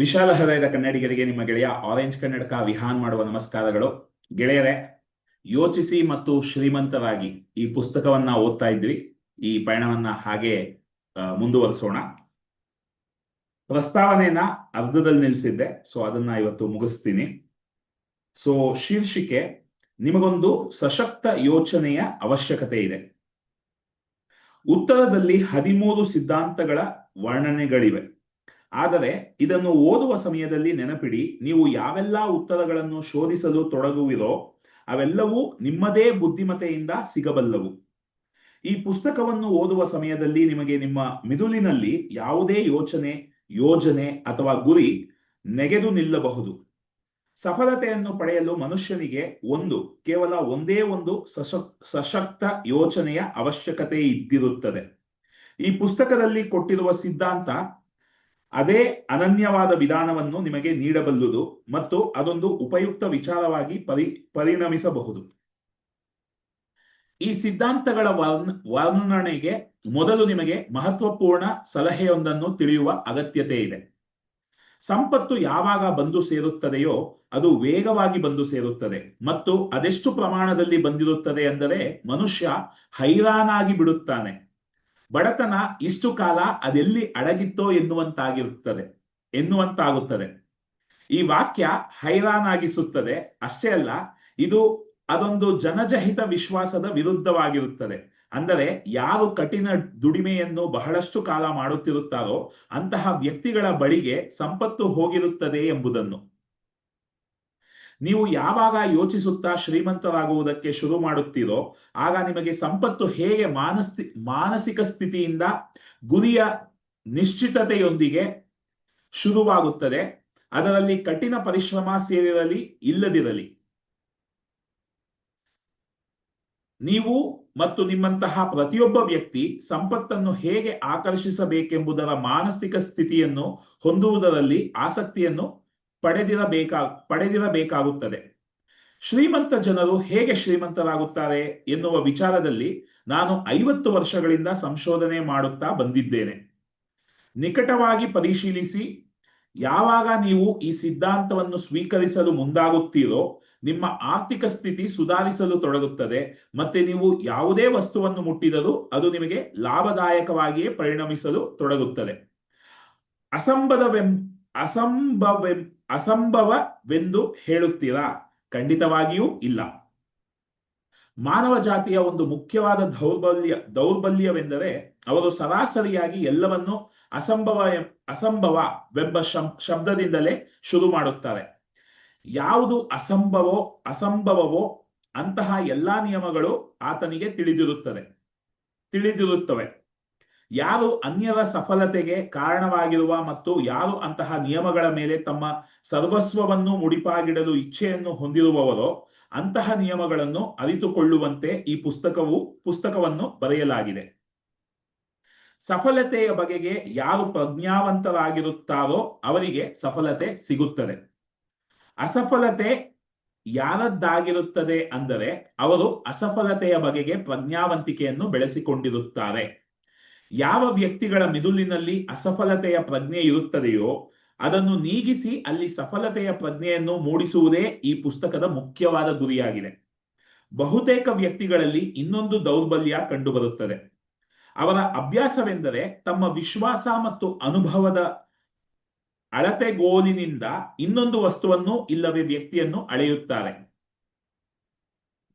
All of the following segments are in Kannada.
ವಿಶಾಲ ಹೃದಯದ ಕನ್ನಡಿಗರಿಗೆ ನಿಮ್ಮ ಗೆಳೆಯ ಆರೆಂಜ್ ಕನ್ನಡಕ ವಿಹಾನ್ ಮಾಡುವ ನಮಸ್ಕಾರಗಳು. ಗೆಳೆಯರೇ, ಯೋಚಿಸಿ ಮತ್ತು ಶ್ರೀಮಂತರಾಗಿ ಈ ಪುಸ್ತಕವನ್ನ ಓದ್ತಾ ಇದ್ವಿ ಈ ಪಯಣವನ್ನ ಹಾಗೆ ಮುಂದುವರಿಸೋಣ. ಪ್ರಸ್ತಾವನೆಯನ್ನ ಅರ್ಧದಲ್ಲಿ ನಿಲ್ಲಿಸಿದ್ದೆ, ಸೊ ಅದನ್ನ ಇವತ್ತು ಮುಗಿಸ್ತೀನಿ. ಸೊ ಶೀರ್ಷಿಕೆ, ನಿಮಗೊಂದು ಸಶಕ್ತ ಯೋಚನೆಯ ಅವಶ್ಯಕತೆ ಇದೆ. ಉತ್ತರದಲ್ಲಿ ಹದಿಮೂರು ಸಿದ್ಧಾಂತಗಳ ವರ್ಣನೆಗಳಿವೆ. ಆದರೆ ಇದನ್ನು ಓದುವ ಸಮಯದಲ್ಲಿ ನೆನಪಿಡಿ, ನೀವು ಯಾವೆಲ್ಲ ಉತ್ತರಗಳನ್ನು ಶೋಧಿಸಲು ತೊಡಗುವಿರೋ ಅವೆಲ್ಲವೂ ನಿಮ್ಮದೇ ಬುದ್ಧಿಮತೆಯಿಂದ ಸಿಗಬಲ್ಲವು. ಈ ಪುಸ್ತಕವನ್ನು ಓದುವ ಸಮಯದಲ್ಲಿ ನಿಮಗೆ ನಿಮ್ಮ ಮಿದುಲಿನಲ್ಲಿ ಯಾವುದೇ ಯೋಚನೆ, ಯೋಜನೆ ಅಥವಾ ಗುರಿ ನೆಗೆದು ನಿಲ್ಲಬಹುದು. ಸಫಲತೆಯನ್ನು ಪಡೆಯಲು ಮನುಷ್ಯನಿಗೆ ಒಂದು, ಕೇವಲ ಒಂದೇ ಒಂದು ಸಶಕ್, ಸಶಕ್ತ ಯೋಚನೆಯ ಅವಶ್ಯಕತೆ ಇದ್ದಿರುತ್ತದೆ. ಈ ಪುಸ್ತಕದಲ್ಲಿ ಕೊಟ್ಟಿರುವ ಸಿದ್ಧಾಂತ ಅದೇ ಅನನ್ಯವಾದ ವಿಧಾನವನ್ನು ನಿಮಗೆ ನೀಡಬಲ್ಲುದು ಮತ್ತು ಅದೊಂದು ಉಪಯುಕ್ತ ವಿಚಾರವಾಗಿ ಪರಿ, ಪರಿಣಮಿಸಬಹುದು. ಈ ಸಿದ್ಧಾಂತಗಳ ವರ್ಣ ವರ್ಣನೆಗೆ ಮೊದಲು ನಿಮಗೆ ಮಹತ್ವಪೂರ್ಣ ಸಲಹೆಯೊಂದನ್ನು ತಿಳಿಯುವ ಅಗತ್ಯತೆ ಇದೆ. ಸಂಪತ್ತು ಯಾವಾಗ ಬಂದು ಸೇರುತ್ತದೆಯೋ ಅದು ವೇಗವಾಗಿ ಬಂದು ಸೇರುತ್ತದೆ ಮತ್ತು ಅದೆಷ್ಟು ಪ್ರಮಾಣದಲ್ಲಿ ಬಂದಿರುತ್ತದೆ ಅಂದರೆ ಮನುಷ್ಯ ಹೈರಾನಾಗಿ ಬಿಡುತ್ತಾನೆ. ಬಡತನ ಇಷ್ಟು ಕಾಲ ಅದೆಲ್ಲಿ ಅಡಗಿತ್ತೋ ಎನ್ನುವಂತಾಗಿರುತ್ತದೆ, ಎನ್ನುವಂತಾಗುತ್ತದೆ. ಈ ವಾಕ್ಯ ಹೈರಾನಾಗಿಸುತ್ತದೆ, ಅಷ್ಟೇ ಅಲ್ಲ, ಇದು ಅದೊಂದು ಜನಜಹಿತ ವಿಶ್ವಾಸದ ವಿರುದ್ಧವಾಗಿರುತ್ತದೆ. ಅಂದರೆ ಯಾರು ಕಠಿಣ ದುಡಿಮೆಯನ್ನು ಬಹಳಷ್ಟು ಕಾಲ ಮಾಡುತ್ತಿರುತ್ತಾರೋ ಅಂತಹ ವ್ಯಕ್ತಿಗಳ ಬಳಿಗೆ ಸಂಪತ್ತು ಹೋಗಿರುತ್ತದೆ ಎಂಬುದನ್ನು. ನೀವು ಯಾವಾಗ ಯೋಚಿಸುತ್ತಾ ಶ್ರೀಮಂತರಾಗುವುದಕ್ಕೆ ಶುರು ಮಾಡುತ್ತೀರೋ, ಆಗ ನಿಮಗೆ ಸಂಪತ್ತು ಹೇಗೆ ಮಾನಸ್ತಿ, ಮಾನಸಿಕ ಸ್ಥಿತಿಯಿಂದ ಗುರಿಯ ನಿಶ್ಚಿತತೆಯೊಂದಿಗೆ ಶುರುವಾಗುತ್ತದೆ, ಅದರಲ್ಲಿ ಕಠಿಣ ಪರಿಶ್ರಮ ಸೇರಿರಲಿ, ಇಲ್ಲದಿರಲಿ. ನೀವು ಮತ್ತು ನಿಮ್ಮಂತಹ ಪ್ರತಿಯೊಬ್ಬ ವ್ಯಕ್ತಿ ಸಂಪತ್ತನ್ನು ಹೇಗೆ ಆಕರ್ಷಿಸಬೇಕೆಂಬುದರ ಮಾನಸಿಕ ಸ್ಥಿತಿಯನ್ನು ಹೊಂದುವುದರಲ್ಲಿ ಆಸಕ್ತಿಯನ್ನು ಪಡೆದಿರಬೇಕಾ, ಪಡೆದಿರಬೇಕಾಗುತ್ತದೆ. ಶ್ರೀಮಂತ ಜನರು ಹೇಗೆ ಶ್ರೀಮಂತರಾಗುತ್ತಾರೆ ಎನ್ನುವ ವಿಚಾರದಲ್ಲಿ ನಾನು ಐವತ್ತು ವರ್ಷಗಳಿಂದ ಸಂಶೋಧನೆ ಮಾಡುತ್ತಾ ಬಂದಿದ್ದೇನೆ. ನಿಕಟವಾಗಿ ಪರಿಶೀಲಿಸಿ, ಯಾವಾಗ ನೀವು ಈ ಸಿದ್ಧಾಂತವನ್ನು ಸ್ವೀಕರಿಸಲು ಮುಂದಾಗುತ್ತೀರೋ, ನಿಮ್ಮ ಆರ್ಥಿಕ ಸ್ಥಿತಿ ಸುಧಾರಿಸಲು ತೊಡಗುತ್ತದೆ, ಮತ್ತೆ ನೀವು ಯಾವುದೇ ವಸ್ತುವನ್ನು ಮುಟ್ಟಿದರೂ ಅದು ನಿಮಗೆ ಲಾಭದಾಯಕವಾಗಿಯೇ ಪರಿಣಮಿಸಲು ತೊಡಗುತ್ತದೆ. ಅಸಂಬದವೆಂ, ಅಸಂಭವೆಂ ಅಸಂಭವವೆಂದು ಹೇಳುತ್ತೀರಾ? ಖಂಡಿತವಾಗಿಯೂ ಇಲ್ಲ. ಮಾನವ ಜಾತಿಯ ಒಂದು ಮುಖ್ಯವಾದ ದೌರ್ಬಲ್ಯ, ದೌರ್ಬಲ್ಯವೆಂದರೆ ಅವರು ಸರಾಸರಿಯಾಗಿ ಎಲ್ಲವನ್ನು ಅಸಂಭವ ಅಸಂಭವವೆಂಬ ಶಬ್ದದಿಂದಲೇ ಶುರು ಮಾಡುತ್ತಾರೆ. ಯಾವುದು ಅಸಂಭವೋ, ಅಸಂಭವವೋ ಅಂತಹ ಎಲ್ಲಾ ನಿಯಮಗಳು ಆತನಿಗೆ ತಿಳಿದಿರುತ್ತದೆ, ತಿಳಿದಿರುತ್ತವೆ. ಯಾರು ಅನ್ಯರ ಸಫಲತೆಗೆ ಕಾರಣವಾಗಿರುವ ಮತ್ತು ಯಾರು ಅಂತಹ ನಿಯಮಗಳ ಮೇಲೆ ತಮ್ಮ ಸರ್ವಸ್ವವನ್ನು ಮುಡಿಪಾಗಿಡಲು ಇಚ್ಛೆಯನ್ನು ಹೊಂದಿರುವವರೋ, ಅಂತಹ ನಿಯಮಗಳನ್ನು ಅರಿತುಕೊಳ್ಳುವಂತೆ ಈ ಪುಸ್ತಕವು, ಪುಸ್ತಕವನ್ನು ಬರೆಯಲಾಗಿದೆ. ಸಫಲತೆಯ ಬಗೆಗೆ ಯಾರು ಪ್ರಜ್ಞಾವಂತರಾಗಿರುತ್ತಾರೋ ಅವರಿಗೆ ಸಫಲತೆ ಸಿಗುತ್ತದೆ. ಅಸಫಲತೆ ಯಾರದ್ದಾಗಿರುತ್ತದೆ ಅಂದರೆ ಅವರು ಅಸಫಲತೆಯ ಬಗೆಗೆ ಪ್ರಜ್ಞಾವಂತಿಕೆಯನ್ನು ಬೆಳೆಸಿಕೊಂಡಿರುತ್ತಾರೆ. ಯಾವ ವ್ಯಕ್ತಿಗಳ ಮಿದುಲಿನಲ್ಲಿ ಅಸಫಲತೆಯ ಪ್ರಜ್ಞೆ ಇರುತ್ತದೆಯೋ ಅದನ್ನು ನೀಗಿಸಿ ಅಲ್ಲಿ ಸಫಲತೆಯ ಪ್ರಜ್ಞೆಯನ್ನು ಮೂಡಿಸುವುದೇ ಈ ಪುಸ್ತಕದ ಮುಖ್ಯವಾದ ಗುರಿಯಾಗಿದೆ. ಬಹುತೇಕ ವ್ಯಕ್ತಿಗಳಲ್ಲಿ ಇನ್ನೊಂದು ದೌರ್ಬಲ್ಯ ಕಂಡುಬರುತ್ತದೆ. ಅವರ ಅಭ್ಯಾಸವೆಂದರೆ ತಮ್ಮ ವಿಶ್ವಾಸ ಮತ್ತು ಅನುಭವದ ಅಳತೆಗೋಲಿನಿಂದ ಇನ್ನೊಂದು ವಸ್ತುವನ್ನು ಇಲ್ಲವೇ ವ್ಯಕ್ತಿಯನ್ನು ಅಳೆಯುತ್ತಾರೆ.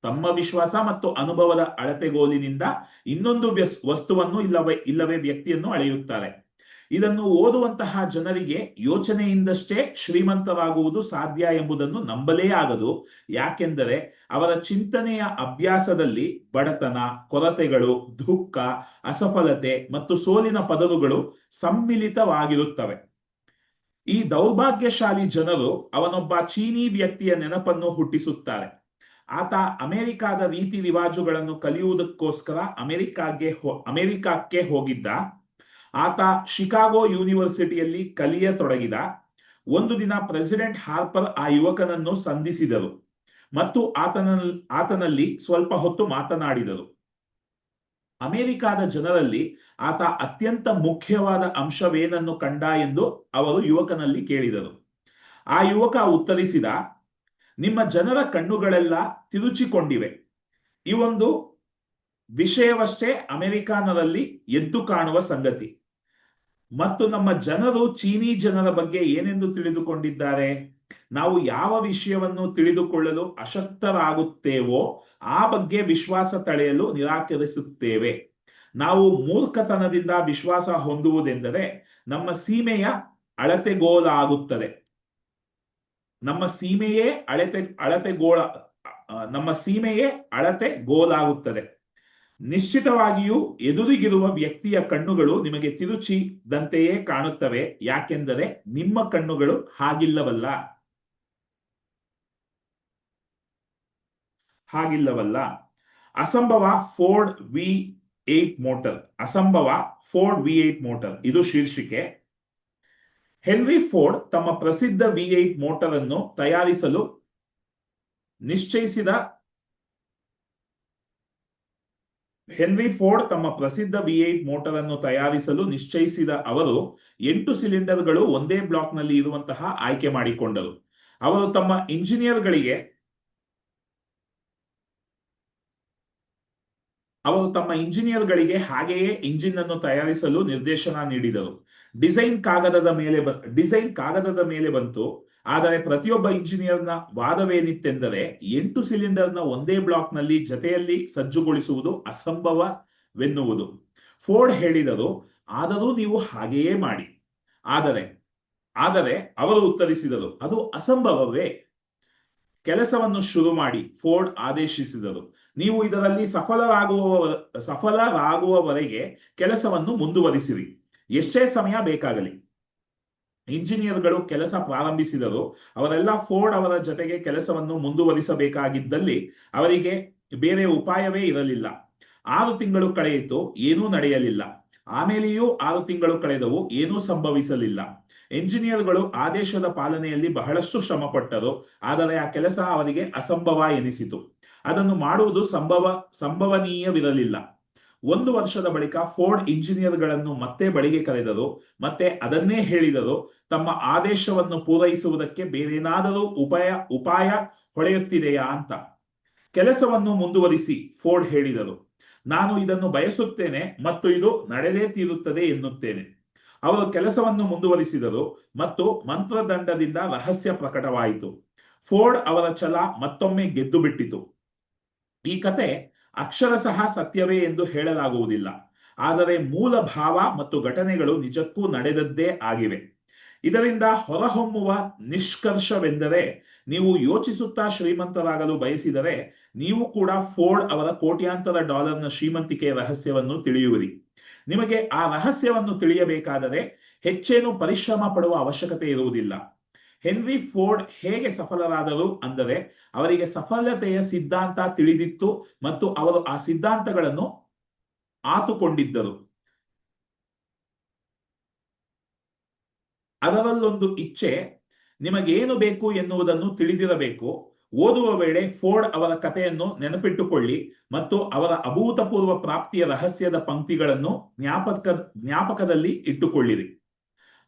ತಮ್ಮ ವಿಶ್ವಾಸ ಮತ್ತು ಅನುಭವದ ಅಳತೆಗೋಲಿನಿಂದ ಇನ್ನೊಂದು ವಸ್ತುವನ್ನು ಇಲ್ಲವೇ ಇಲ್ಲವೇ ವ್ಯಕ್ತಿಯನ್ನು ಅಳೆಯುತ್ತಾರೆ. ಇದನ್ನು ಓದುವಂತಹ ಜನರಿಗೆ ಯೋಚನೆಯಿಂದಷ್ಟೇ ಶ್ರೀಮಂತವಾಗುವುದು ಸಾಧ್ಯ ಎಂಬುದನ್ನು ನಂಬಲೇ ಆಗದು. ಯಾಕೆಂದರೆ ಅವರ ಚಿಂತನೆಯ ಅಭ್ಯಾಸದಲ್ಲಿ ಬಡತನ, ಕೊರತೆಗಳು, ದುಃಖ, ಅಸಫಲತೆ ಮತ್ತು ಸೋಲಿನ ಪದರುಗಳು ಸಮ್ಮಿಲಿತವಾಗಿರುತ್ತವೆ. ಈ ದೌರ್ಭಾಗ್ಯಶಾಲಿ ಜನರು ಅವನೊಬ್ಬ ಚೀನಿ ವ್ಯಕ್ತಿಯ ನೆನಪನ್ನು ಹುಟ್ಟಿಸುತ್ತಾರೆ. ಆತ ಅಮೆರಿಕಾದ ರೀತಿ ರಿವಾಜುಗಳನ್ನು ಕಲಿಯುವುದಕ್ಕೋಸ್ಕರ ಅಮೆರಿಕಾಗೆ ಅಮೆರಿಕಕ್ಕೆ ಹೋಗಿದ್ದ. ಆತ ಶಿಕಾಗೋ ಯೂನಿವರ್ಸಿಟಿಯಲ್ಲಿ ಕಲಿಯತೊಡಗಿದ. ಒಂದು ದಿನ ಪ್ರೆಸಿಡೆಂಟ್ ಹಾರ್ಪರ್ ಆ ಯುವಕನನ್ನು ಸಂಧಿಸಿದರು ಮತ್ತು ಆತನ ಆತನಲ್ಲಿ ಸ್ವಲ್ಪ ಹೊತ್ತು ಮಾತನಾಡಿದರು. ಅಮೆರಿಕಾದ ಜನರಲ್ಲಿ ಆತ ಅತ್ಯಂತ ಮುಖ್ಯವಾದ ಅಂಶವೇನನ್ನು ಕಂಡ ಎಂದು ಅವರು ಯುವಕನಲ್ಲಿ ಕೇಳಿದರು. ಆ ಯುವಕ ಉತ್ತರಿಸಿದ ನಿಮ್ಮ ಜನರ ಕಣ್ಣುಗಳೆಲ್ಲ ತಿರುಚಿಕೊಂಡಿವೆ. ಈ ಒಂದು ವಿಷಯವಷ್ಟೇ ಅಮೆರಿಕಾನರಲ್ಲಿ ಎದ್ದು ಕಾಣುವ ಸಂಗತಿ. ಮತ್ತು ನಮ್ಮ ಜನರು ಚೀನಿ ಜನರ ಬಗ್ಗೆ ಏನೆಂದು ತಿಳಿದುಕೊಂಡಿದ್ದಾರೆ? ನಾವು ಯಾವ ವಿಷಯವನ್ನು ತಿಳಿದುಕೊಳ್ಳಲು ಅಶಕ್ತರಾಗುತ್ತೇವೋ ಆ ಬಗ್ಗೆ ವಿಶ್ವಾಸ ತಳೆಯಲು ನಿರಾಕರಿಸುತ್ತೇವೆ. ನಾವು ಮೂರ್ಖತನದಿಂದ ವಿಶ್ವಾಸ ಹೊಂದುವುದೆಂದರೆ ನಮ್ಮ ಸೀಮೆಯ ಅಳತೆಗೋಲಾಗುತ್ತದೆ. ನಮ್ಮ ಸೀಮೆಯೇ ಅಳತೆ ಅಳತೆ ಗೋಳ ನಮ್ಮ ಸೀಮೆಯೇ ಅಳತೆ ಗೋಲಾಗುತ್ತದೆ ನಿಶ್ಚಿತವಾಗಿಯೂ ಎದುರಿಗಿರುವ ವ್ಯಕ್ತಿಯ ಕಣ್ಣುಗಳು ನಿಮಗೆ ತಿರುಚಿದಂತೆಯೇ ಕಾಣುತ್ತವೆ. ಯಾಕೆಂದರೆ ನಿಮ್ಮ ಕಣ್ಣುಗಳು ಹಾಗಿಲ್ಲವಲ್ಲ. ಹಾಗಿಲ್ಲವಲ್ಲ. ಅಸಂಭವ ಫೋರ್ಡ್ ವಿ ಏಟ್ ಮೋಟರ್. ಅಸಂಭವ ಫೋರ್ಡ್ ವಿ ಏಟ್ ಮೋಟರ್. ಇದು ಶೀರ್ಷಿಕೆ. ಹೆನ್ರಿ ಫೋರ್ಡ್ ತಮ್ಮ ಪ್ರಸಿದ್ಧ ವಿ ಏಟ್ ಮೋಟರ್ ಅನ್ನು ತಯಾರಿಸಲು ನಿಶ್ಚಯಿಸಿದ ಹೆನ್ರಿ ಫೋರ್ಡ್ ತಮ್ಮ ಪ್ರಸಿದ್ಧ ವಿ ಏಟ್ ಮೋಟರ್ ಅನ್ನು ತಯಾರಿಸಲು ನಿಶ್ಚಯಿಸಿದ ಅವರು ಎಂಟು ಸಿಲಿಂಡರ್ಗಳು ಒಂದೇ ಬ್ಲಾಕ್ನಲ್ಲಿ ಇರುವಂತಹ ಆಯ್ಕೆ ಮಾಡಿಕೊಂಡರು. ಅವರು ತಮ್ಮ ಇಂಜಿನಿಯರ್ಗಳಿಗೆ ಅವರು ತಮ್ಮ ಇಂಜಿನಿಯರ್ಗಳಿಗೆ ಹಾಗೆಯೇ ಇಂಜಿನ್ ಅನ್ನು ತಯಾರಿಸಲು ನಿರ್ದೇಶನ ನೀಡಿದರು. ಡಿಸೈನ್ ಕಾಗದದ ಮೇಲೆ ಡಿಸೈನ್ ಕಾಗದದ ಮೇಲೆ ಬಂತು. ಆದರೆ ಪ್ರತಿಯೊಬ್ಬ ಇಂಜಿನಿಯರ್ನ ವಾದವೇನಿತ್ತೆಂದರೆ ಎಂಟು ಸಿಲಿಂಡರ್ನ ಒಂದೇ ಬ್ಲಾಕ್ನಲ್ಲಿ ಜತೆಯಲ್ಲಿ ಸಜ್ಜುಗೊಳಿಸುವುದು ಅಸಂಭವವೆನ್ನುವುದು. ಫೋರ್ಡ್ ಹೇಳಿದರು, ಆದರೂ ನೀವು ಹಾಗೆಯೇ ಮಾಡಿ. ಆದರೆ ಆದರೆ ಅವರು ಉತ್ತರಿಸಿದರು, ಅದು ಅಸಂಭವವೇ. ಕೆಲಸವನ್ನು ಶುರು ಮಾಡಿ, ಫೋರ್ಡ್ ಆದೇಶಿಸಿದರು. ನೀವು ಇದರಲ್ಲಿ ಸಫಲರಾಗುವ ಸಫಲರಾಗುವವರೆಗೆ ಕೆಲಸವನ್ನು ಮುಂದುವರಿಸಿರಿ. ಎಷ್ಟೇ ಸಮಯ ಬೇಕಾಗಲಿ, ಇಂಜಿನಿಯರ್ಗಳು ಕೆಲಸ ಪ್ರಾರಂಭಿಸಿದರು ಅವರೆಲ್ಲ ಫೋರ್ಡ್ ಅವರ ಜೊತೆಗೆ ಕೆಲಸವನ್ನು ಮುಂದುವರಿಸಬೇಕಾಗಿದ್ದಲ್ಲಿ ಅವರಿಗೆ ಬೇರೆ ಉಪಾಯವೇ ಇರಲಿಲ್ಲ. ಆರು ತಿಂಗಳು ಕಳೆಯಿತು, ಏನೂ ನಡೆಯಲಿಲ್ಲ. ಆಮೇಲೆಯೂ ಆರು ತಿಂಗಳು ಕಳೆದವು, ಏನೂ ಸಂಭವಿಸಲಿಲ್ಲ. ಎಂಜಿನಿಯರ್ಗಳು ಆದೇಶದ ಪಾಲನೆಯಲ್ಲಿ ಬಹಳಷ್ಟು ಶ್ರಮಪಟ್ಟರು, ಆದರೆ ಆ ಕೆಲಸ ಅವರಿಗೆ ಅಸಂಭವ ಎನಿಸಿತು. ಅದನ್ನು ಮಾಡುವುದು ಸಂಭವ, ಸಂಭವನೀಯವಿರಲಿಲ್ಲ. ಒಂದು ವರ್ಷದ ಬಳಿಕ ಫೋರ್ಡ್ ಇಂಜಿನಿಯರ್ಗಳನ್ನು ಮತ್ತೆ ಬಳಿಗೆ ಕರೆದರು ಮತ್ತೆ ಅದನ್ನೇ ಹೇಳಿದರು ತಮ್ಮ ಆದೇಶವನ್ನು ಪೂರೈಸುವುದಕ್ಕೆ ಬೇರೇನಾದರೂ ಉಪಾಯ ಉಪಾಯ ಹೊಳೆಯುತ್ತಿದೆಯಾ ಅಂತ. ಕೆಲಸವನ್ನು ಮುಂದುವರಿಸಿ ಫೋರ್ಡ್ ಹೇಳಿದರು ನಾನು ಇದನ್ನು ಬಯಸುತ್ತೇನೆ ಮತ್ತು ಇದು ನಡೆದೇ ತೀರುತ್ತದೆ ಎನ್ನುತ್ತೇನೆ. ಅವರು ಕೆಲಸವನ್ನು ಮುಂದುವರಿಸಿದರು ಮತ್ತು ಮಂತ್ರದಂಡದಿಂದ ರಹಸ್ಯ ಪ್ರಕಟವಾಯಿತು. ಫೋರ್ಡ್ ಅವರ ಛಲ ಮತ್ತೊಮ್ಮೆ ಗೆದ್ದು ಬಿಟ್ಟಿತು ಈ ಕತೆ ಅಕ್ಷರಶಃ ಸತ್ಯವೇ ಎಂದು ಹೇಳಲಾಗುವುದಿಲ್ಲ. ಆದರೆ ಮೂಲ ಭಾವ ಮತ್ತು ಘಟನೆಗಳು ನಿಜಕ್ಕೂ ನಡೆದದ್ದೇ ಆಗಿವೆ. ಇದರಿಂದ ಹೊರಹೊಮ್ಮುವ ನಿಷ್ಕರ್ಷವೆಂದರೆ ನೀವು ಯೋಚಿಸುತ್ತಾ ಶ್ರೀಮಂತರಾಗಲು ಬಯಸಿದರೆ ನೀವು ಕೂಡ ಫೋರ್ಡ್ ಅವರ ಕೋಟ್ಯಾಂತರ ಡಾಲರ್ನ ಶ್ರೀಮಂತಿಕೆಯ ರಹಸ್ಯವನ್ನು ತಿಳಿಯುವಿರಿ. ನಿಮಗೆ ಆ ರಹಸ್ಯವನ್ನು ತಿಳಿಯಬೇಕಾದರೆ ಹೆಚ್ಚೇನು ಪರಿಶ್ರಮ ಪಡುವ ಅವಶ್ಯಕತೆ ಇರುವುದಿಲ್ಲ. ಹೆನ್ರಿ ಫೋರ್ಡ್ ಹೇಗೆ ಸಫಲರಾದರು ಅಂದರೆ ಅವರಿಗೆ ಸಫಲತೆಯ ಸಿದ್ಧಾಂತ ತಿಳಿದಿತ್ತು ಮತ್ತು ಅವರು ಆ ಸಿದ್ಧಾಂತಗಳನ್ನು ಆತುಕೊಂಡಿದ್ದರು. ಅದರಲ್ಲೊಂದು ಇಚ್ಛೆ, ನಿಮಗೇನು ಬೇಕು ಎನ್ನುವುದನ್ನು ತಿಳಿದಿರಬೇಕು. ಓದುವ ವೇಳೆ ಫೋರ್ಡ್ ಅವರ ಕಥೆಯನ್ನು ನೆನಪಿಟ್ಟುಕೊಳ್ಳಿ ಮತ್ತು ಅವರ ಅಭೂತಪೂರ್ವ ಪ್ರಾಪ್ತಿಯ ರಹಸ್ಯದ ಪಂಕ್ತಿಗಳನ್ನು ಜ್ಞಾಪಕ, ಜ್ಞಾಪಕದಲ್ಲಿ ಇಟ್ಟುಕೊಳ್ಳಿರಿ.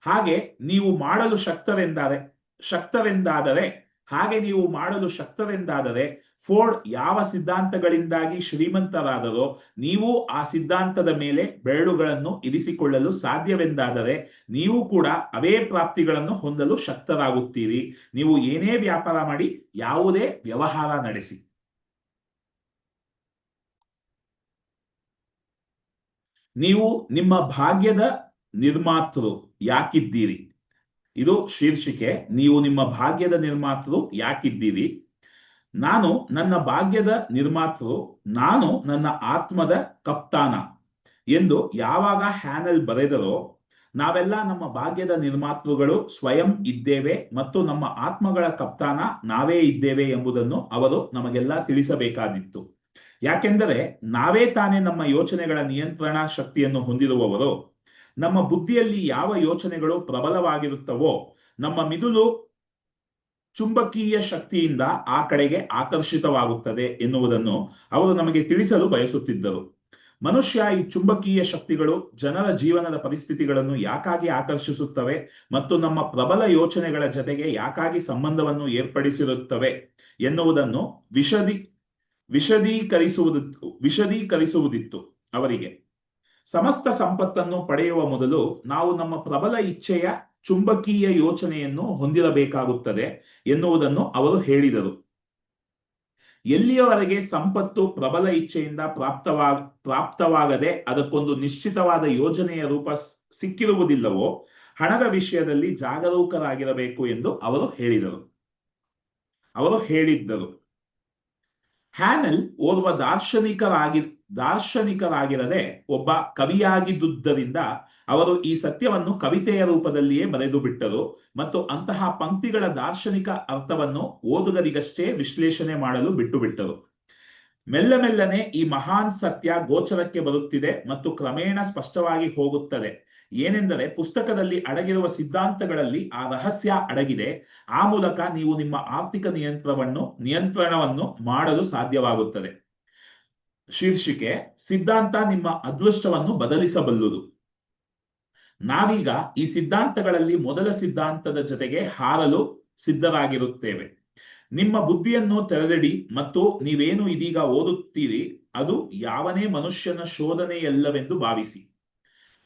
ಹಾಗೆ ನೀವು ಮಾಡಲು ಶಕ್ತರೆಂದಾರೆ ಶಕ್ತರೆಂದಾದರೆ ಹಾಗೆ ನೀವು ಮಾಡಲು ಶಕ್ತವೆಂದಾದರೆ, ಫೋರ್ಡ್ ಯಾವ ಸಿದ್ಧಾಂತಗಳಿಂದಾಗಿ ಶ್ರೀಮಂತರಾದರೋ, ನೀವು ಆ ಸಿದ್ಧಾಂತದ ಮೇಲೆ ಬೆರಳುಗಳನ್ನು ಇರಿಸಿಕೊಳ್ಳಲು ಸಾಧ್ಯವೆಂದಾದರೆ, ನೀವು ಕೂಡ ಅವೇ ಪ್ರಾಪ್ತಿಗಳನ್ನು ಹೊಂದಲು ಶಕ್ತರಾಗುತ್ತೀರಿ. ನೀವು ಏನೇ ವ್ಯಾಪಾರ ಮಾಡಿ, ಯಾವುದೇ ವ್ಯವಹಾರ ನಡೆಸಿ. ನೀವು ನಿಮ್ಮ ಭಾಗ್ಯದ ನಿರ್ಮಾತೃ ಯಾಕಿದ್ದೀರಿ? ಇದು ಶೀರ್ಷಿಕೆ. ನೀವು ನಿಮ್ಮ ಭಾಗ್ಯದ ನಿರ್ಮಾತೃ ಯಾಕಿದ್ದೀರಿ? ನಾನು ನನ್ನ ಭಾಗ್ಯದ ನಿರ್ಮಾತೃ ನಾನು ನನ್ನ ಆತ್ಮದ ಕಪ್ತಾನ ಎಂದು ಯಾವಾಗ ಹ್ಯಾನಲ್ ಬರೆದರೋ, ನಾವೆಲ್ಲ ನಮ್ಮ ಭಾಗ್ಯದ ನಿರ್ಮಾತೃಗಳು ಸ್ವಯಂ ಇದ್ದೇವೆ ಮತ್ತು ನಮ್ಮ ಆತ್ಮಗಳ ಕಪ್ತಾನ ನಾವೇ ಇದ್ದೇವೆ ಎಂಬುದನ್ನು ಅವರು ನಮಗೆಲ್ಲ ತಿಳಿಸಬೇಕಾದಿತ್ತು. ಯಾಕೆಂದರೆ ನಾವೇ ತಾನೇ ನಮ್ಮ ಯೋಚನೆಗಳ ನಿಯಂತ್ರಣ ಶಕ್ತಿಯನ್ನು ಹೊಂದಿರುವವರು. ನಮ್ಮ ಬುದ್ಧಿಯಲ್ಲಿ ಯಾವ ಯೋಚನೆಗಳು ಪ್ರಬಲವಾಗಿರುತ್ತವೋ, ನಮ್ಮ ಮಿದುಳು ಚುಂಬಕೀಯ ಶಕ್ತಿಯಿಂದ ಆ ಕಡೆಗೆ ಆಕರ್ಷಿತವಾಗುತ್ತದೆ ಎನ್ನುವುದನ್ನು ಅವರು ನಮಗೆ ತಿಳಿಸಲು ಬಯಸುತ್ತಿದ್ದರು. ಮನುಷ್ಯ ಈ ಚುಂಬಕೀಯ ಶಕ್ತಿಗಳು ಜನರ ಜೀವನದ ಪರಿಸ್ಥಿತಿಗಳನ್ನು ಯಾಕಾಗಿ ಆಕರ್ಷಿಸುತ್ತವೆ ಮತ್ತು ನಮ್ಮ ಪ್ರಬಲ ಯೋಚನೆಗಳ ಜೊತೆಗೆ ಯಾಕಾಗಿ ಸಂಬಂಧವನ್ನು ಏರ್ಪಡಿಸಿರುತ್ತವೆ ಎನ್ನುವುದನ್ನು ವಿಷದಿ ವಿಷದೀಕರಿಸುವುದು ವಿಷದೀಕರಿಸುವುದಿತ್ತು ಅವರಿಗೆ. ಸಮಸ್ತ ಸಂಪತ್ತನ್ನು ಪಡೆಯುವ ಮೊದಲು ನಾವು ನಮ್ಮ ಪ್ರಬಲ ಇಚ್ಛೆಯ ಚುಂಬಕೀಯ ಯೋಚನೆಯನ್ನು ಹೊಂದಿರಬೇಕಾಗುತ್ತದೆ ಎನ್ನುವುದನ್ನು ಅವರು ಹೇಳಿದರು. ಎಲ್ಲಿಯವರೆಗೆ ಸಂಪತ್ತು ಪ್ರಬಲ ಇಚ್ಛೆಯಿಂದ ಪ್ರಾಪ್ತವಾ, ಪ್ರಾಪ್ತವಾಗದೆ ಅದಕ್ಕೊಂದು ನಿಶ್ಚಿತವಾದ ಯೋಜನೆಯ ರೂಪ ಸಿಕ್ಕಿರುವುದಿಲ್ಲವೋ ಹಣದ ವಿಷಯದಲ್ಲಿ ಜಾಗರೂಕರಾಗಿರಬೇಕು ಎಂದು ಅವರು ಹೇಳಿದರು. ಅವರು ಹೇಳಿದ್ದರು. ಹ್ಯಾನಲ್ ಓರ್ವ ದಾರ್ಶನಿಕರಾಗಿ ದಾರ್ಶನಿಕರಾಗಿರದೆ ಒಬ್ಬ ಕವಿಯಾಗಿದ್ದುದರಿಂದ ಅವರು ಈ ಸತ್ಯವನ್ನು ಕವಿತೆಯ ರೂಪದಲ್ಲಿಯೇ ಬರೆದು ಬಿಟ್ಟರು ಮತ್ತು ಅಂತಹ ಪಂಕ್ತಿಗಳ ದಾರ್ಶನಿಕ ಅರ್ಥವನ್ನು ಓದುಗರಿಗಷ್ಟೇ ವಿಶ್ಲೇಷಣೆ ಮಾಡಲು ಬಿಟ್ಟು ಬಿಟ್ಟರು. ಮೆಲ್ಲ ಮೆಲ್ಲನೆ ಈ ಮಹಾನ್ ಸತ್ಯ ಗೋಚರಕ್ಕೆ ಬರುತ್ತಿದೆ ಮತ್ತು ಕ್ರಮೇಣ ಸ್ಪಷ್ಟವಾಗಿ ಹೋಗುತ್ತದೆ. ಏನೆಂದರೆ ಪುಸ್ತಕದಲ್ಲಿ ಅಡಗಿರುವ ಸಿದ್ಧಾಂತಗಳಲ್ಲಿ ಆ ರಹಸ್ಯ ಅಡಗಿದೆ. ಆ ಮೂಲಕ ನೀವು ನಿಮ್ಮ ಆರ್ಥಿಕ ನಿಯಂತ್ರಣವನ್ನು ನಿಯಂತ್ರಣವನ್ನು ಮಾಡಲು ಸಾಧ್ಯವಾಗುತ್ತದೆ. ಶೀರ್ಷಿಕೆ, ಸಿದ್ಧಾಂತ ನಿಮ್ಮ ಅದೃಷ್ಟವನ್ನು ಬದಲಿಸಬಲ್ಲುದು. ನಾವೀಗ ಈ ಸಿದ್ಧಾಂತಗಳಲ್ಲಿ ಮೊದಲ ಸಿದ್ಧಾಂತದ ಜೊತೆಗೆ ಹಾರಲು ಸಿದ್ಧರಾಗಿರುತ್ತೇವೆ. ನಿಮ್ಮ ಬುದ್ಧಿಯನ್ನು ತೆರೆದಿಡಿ ಮತ್ತು ನೀವೇನು ಇದೀಗ ಓದುತ್ತೀರಿ, ಅದು ಯಾವನೇ ಮನುಷ್ಯನ ಶೋಧನೆಯಲ್ಲವೆಂದು ಭಾವಿಸಿ.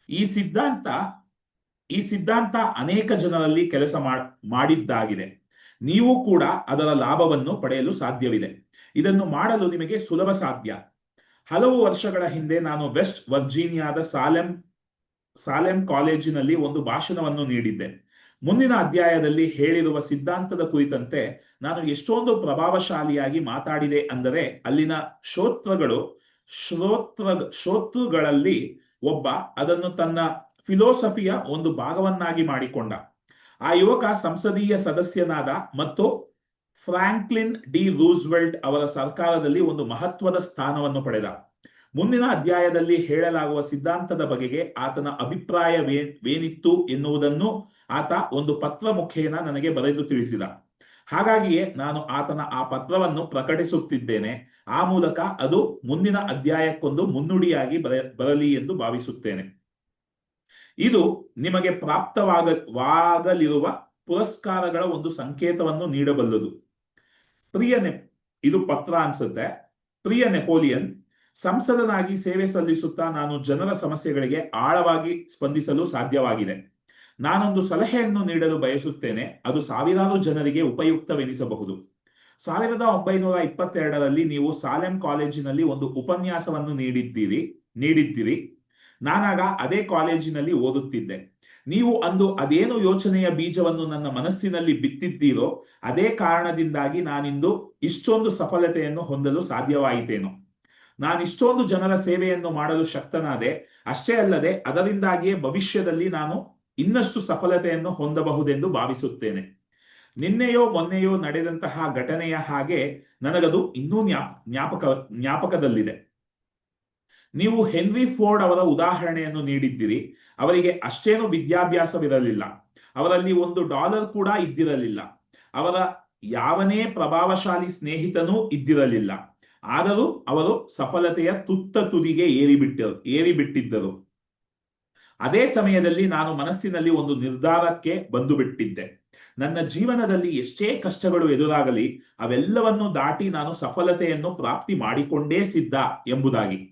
ಈ ಸಿದ್ಧಾಂತ ಈ ಸಿದ್ಧಾಂತ ಅನೇಕ ಜನರಲ್ಲಿ ಕೆಲಸ ಮಾಡಿದ್ದಾಗಿದೆ. ನೀವು ಕೂಡ ಅದರ ಲಾಭವನ್ನು ಪಡೆಯಲು ಸಾಧ್ಯವಿದೆ. ಇದನ್ನು ಮಾಡಲು ನಿಮಗೆ ಸುಲಭ ಸಾಧ್ಯ. ಹಲವು ವರ್ಷಗಳ ಹಿಂದೆ ನಾನು ವೆಸ್ಟ್ ವರ್ಜೀನಿಯಾದ ಸಾಲೆಂ ಸಾಲೆಂ ಕಾಲೇಜಿನಲ್ಲಿ ಒಂದು ಭಾಷಣವನ್ನು ನೀಡಿದ್ದೆ. ಮುಂದಿನ ಅಧ್ಯಾಯದಲ್ಲಿ ಹೇಳಿರುವ ಸಿದ್ಧಾಂತದ ಕುರಿತಂತೆ ನಾನು ಎಷ್ಟೊಂದು ಪ್ರಭಾವಶಾಲಿಯಾಗಿ ಮಾತಾಡಿದೆ ಅಂದರೆ ಅಲ್ಲಿನ ಶ್ರೋತ್ರಗಳು ಶ್ರೋತ್ರ ಶ್ರೋತೃಗಳಲ್ಲಿ ಒಬ್ಬ ಅದನ್ನು ತನ್ನ ಫಿಲೋಸಫಿಯ ಒಂದು ಭಾಗವನ್ನಾಗಿ ಮಾಡಿಕೊಂಡ. ಆ ಯುವಕ ಸಂಸದೀಯ ಸದಸ್ಯನಾದ ಮತ್ತು ಫ್ರಾಂಕ್ಲಿನ್ ಡಿ ರೂಸ್ವೆಲ್ಟ್ ಅವರ ಸರ್ಕಾರದಲ್ಲಿ ಒಂದು ಮಹತ್ವದ ಸ್ಥಾನವನ್ನು ಪಡೆದ. ಮುಂದಿನ ಅಧ್ಯಾಯದಲ್ಲಿ ಹೇಳಲಾಗುವ ಸಿದ್ಧಾಂತದ ಬಗೆಗೆ ಆತನ ಅಭಿಪ್ರಾಯವೇನಿತ್ತು ಎನ್ನುವುದನ್ನು ಆತ ಒಂದು ಪತ್ರ ಮುಖೇನ ನನಗೆ ಬರೆದು ತಿಳಿಸಿದ. ಹಾಗಾಗಿಯೇ ನಾನು ಆತನ ಆ ಪತ್ರವನ್ನು ಪ್ರಕಟಿಸುತ್ತಿದ್ದೇನೆ. ಆ ಮೂಲಕ ಅದು ಮುಂದಿನ ಅಧ್ಯಾಯಕ್ಕೊಂದು ಮುನ್ನುಡಿಯಾಗಿ ಬರ, ಬರಲಿ ಎಂದು ಭಾವಿಸುತ್ತೇನೆ. ಇದು ನಿಮಗೆ ಪ್ರಾಪ್ತವಾಗಲಿರುವ ಪುರಸ್ಕಾರಗಳ ಒಂದು ಸಂಕೇತವನ್ನು ನೀಡಬಲ್ಲದು. ಪ್ರಿಯ ನೆಪ್ ಇದು ಪತ್ರ ಅನ್ಸುತ್ತೆ. ಪ್ರಿಯ ನೆಪೋಲಿಯನ್, ಸಂಸದನಾಗಿ ಸೇವೆ ಸಲ್ಲಿಸುತ್ತಾ ನಾನು ಜನರ ಸಮಸ್ಯೆಗಳಿಗೆ ಆಳವಾಗಿ ಸ್ಪಂದಿಸಲು ಸಾಧ್ಯವಾಗಿದೆ. ನಾನೊಂದು ಸಲಹೆಯನ್ನು ನೀಡಲು ಬಯಸುತ್ತೇನೆ. ಅದು ಸಾವಿರಾರು ಜನರಿಗೆ ಉಪಯುಕ್ತವೆನಿಸಬಹುದು. ಸಾವಿರದ ಒಂಬೈನೂರ ಇಪ್ಪತ್ತೆರಡರಲ್ಲಿ ನೀವು ಸಾಲೆಂ ಕಾಲೇಜಿನಲ್ಲಿ ಒಂದು ಉಪನ್ಯಾಸವನ್ನು ನೀಡಿದ್ದೀರಿ ನೀಡಿದ್ದೀರಿ. ನಾನಾಗ ಅದೇ ಕಾಲೇಜಿನಲ್ಲಿ ಓದುತ್ತಿದ್ದೆ. ನೀವು ಅಂದು ಅದೇನು ಯೋಚನೆಯ ಬೀಜವನ್ನು ನನ್ನ ಮನಸ್ಸಿನಲ್ಲಿ ಬಿತ್ತಿದ್ದೀರೋ ಅದೇ ಕಾರಣದಿಂದಾಗಿ ನಾನಿಂದು ಇಷ್ಟೊಂದು ಸಫಲತೆಯನ್ನು ಹೊಂದಲು ಸಾಧ್ಯವಾಯಿತೇನೋ. ನಾನಿಷ್ಟೊಂದು ಜನರ ಸೇವೆಯನ್ನು ಮಾಡಲು ಶಕ್ತನಾದೆ, ಅಷ್ಟೇ ಅಲ್ಲದೆ ಅದರಿಂದಾಗಿಯೇ ಭವಿಷ್ಯದಲ್ಲಿ ನಾನು ಇನ್ನಷ್ಟು ಸಫಲತೆಯನ್ನು ಹೊಂದಬಹುದೆಂದು ಭಾವಿಸುತ್ತೇನೆ. ನಿನ್ನೆಯೋ ಮೊನ್ನೆಯೋ ನಡೆದಂತಹ ಘಟನೆಯ ಹಾಗೆ ನನಗದು ಇನ್ನೂ ಜ್ಞಾಪಕ ಜ್ಞಾಪಕದಲ್ಲಿದೆ ನೀವು ಹೆನ್ರಿ ಫೋರ್ಡ್ ಅವರ ಉದಾಹರಣೆಯನ್ನು ನೀಡಿದ್ದೀರಿ. ಅವರಿಗೆ ಅಷ್ಟೇನು ವಿದ್ಯಾಭ್ಯಾಸವಿರಲಿಲ್ಲ. ಅವರಲ್ಲಿ ಒಂದು ಡಾಲರ್ ಕೂಡ ಇದ್ದಿರಲಿಲ್ಲ. ಅವರ ಯಾವನೇ ಪ್ರಭಾವಶಾಲಿ ಸ್ನೇಹಿತನೂ ಇದ್ದಿರಲಿಲ್ಲ. ಆದರೂ ಅವರು ಸಫಲತೆಯ ತುತ್ತ ತುದಿಗೆ ಏರಿಬಿಟ್ಟರು ಏರಿಬಿಟ್ಟಿದ್ದರು. ಅದೇ ಸಮಯದಲ್ಲಿ ನಾನು ಮನಸ್ಸಿನಲ್ಲಿ ಒಂದು ನಿರ್ಧಾರಕ್ಕೆ ಬಂದು ಬಿಟ್ಟಿದ್ದೆ ನನ್ನ ಜೀವನದಲ್ಲಿ ಎಷ್ಟೇ ಕಷ್ಟಗಳು ಎದುರಾಗಲಿ, ಅವೆಲ್ಲವನ್ನು ದಾಟಿ ನಾನು ಸಫಲತೆಯನ್ನು ಪ್ರಾಪ್ತಿ ಮಾಡಿಕೊಂಡೇ ಸಿದ್ಧ ಎಂಬುದಾಗಿ.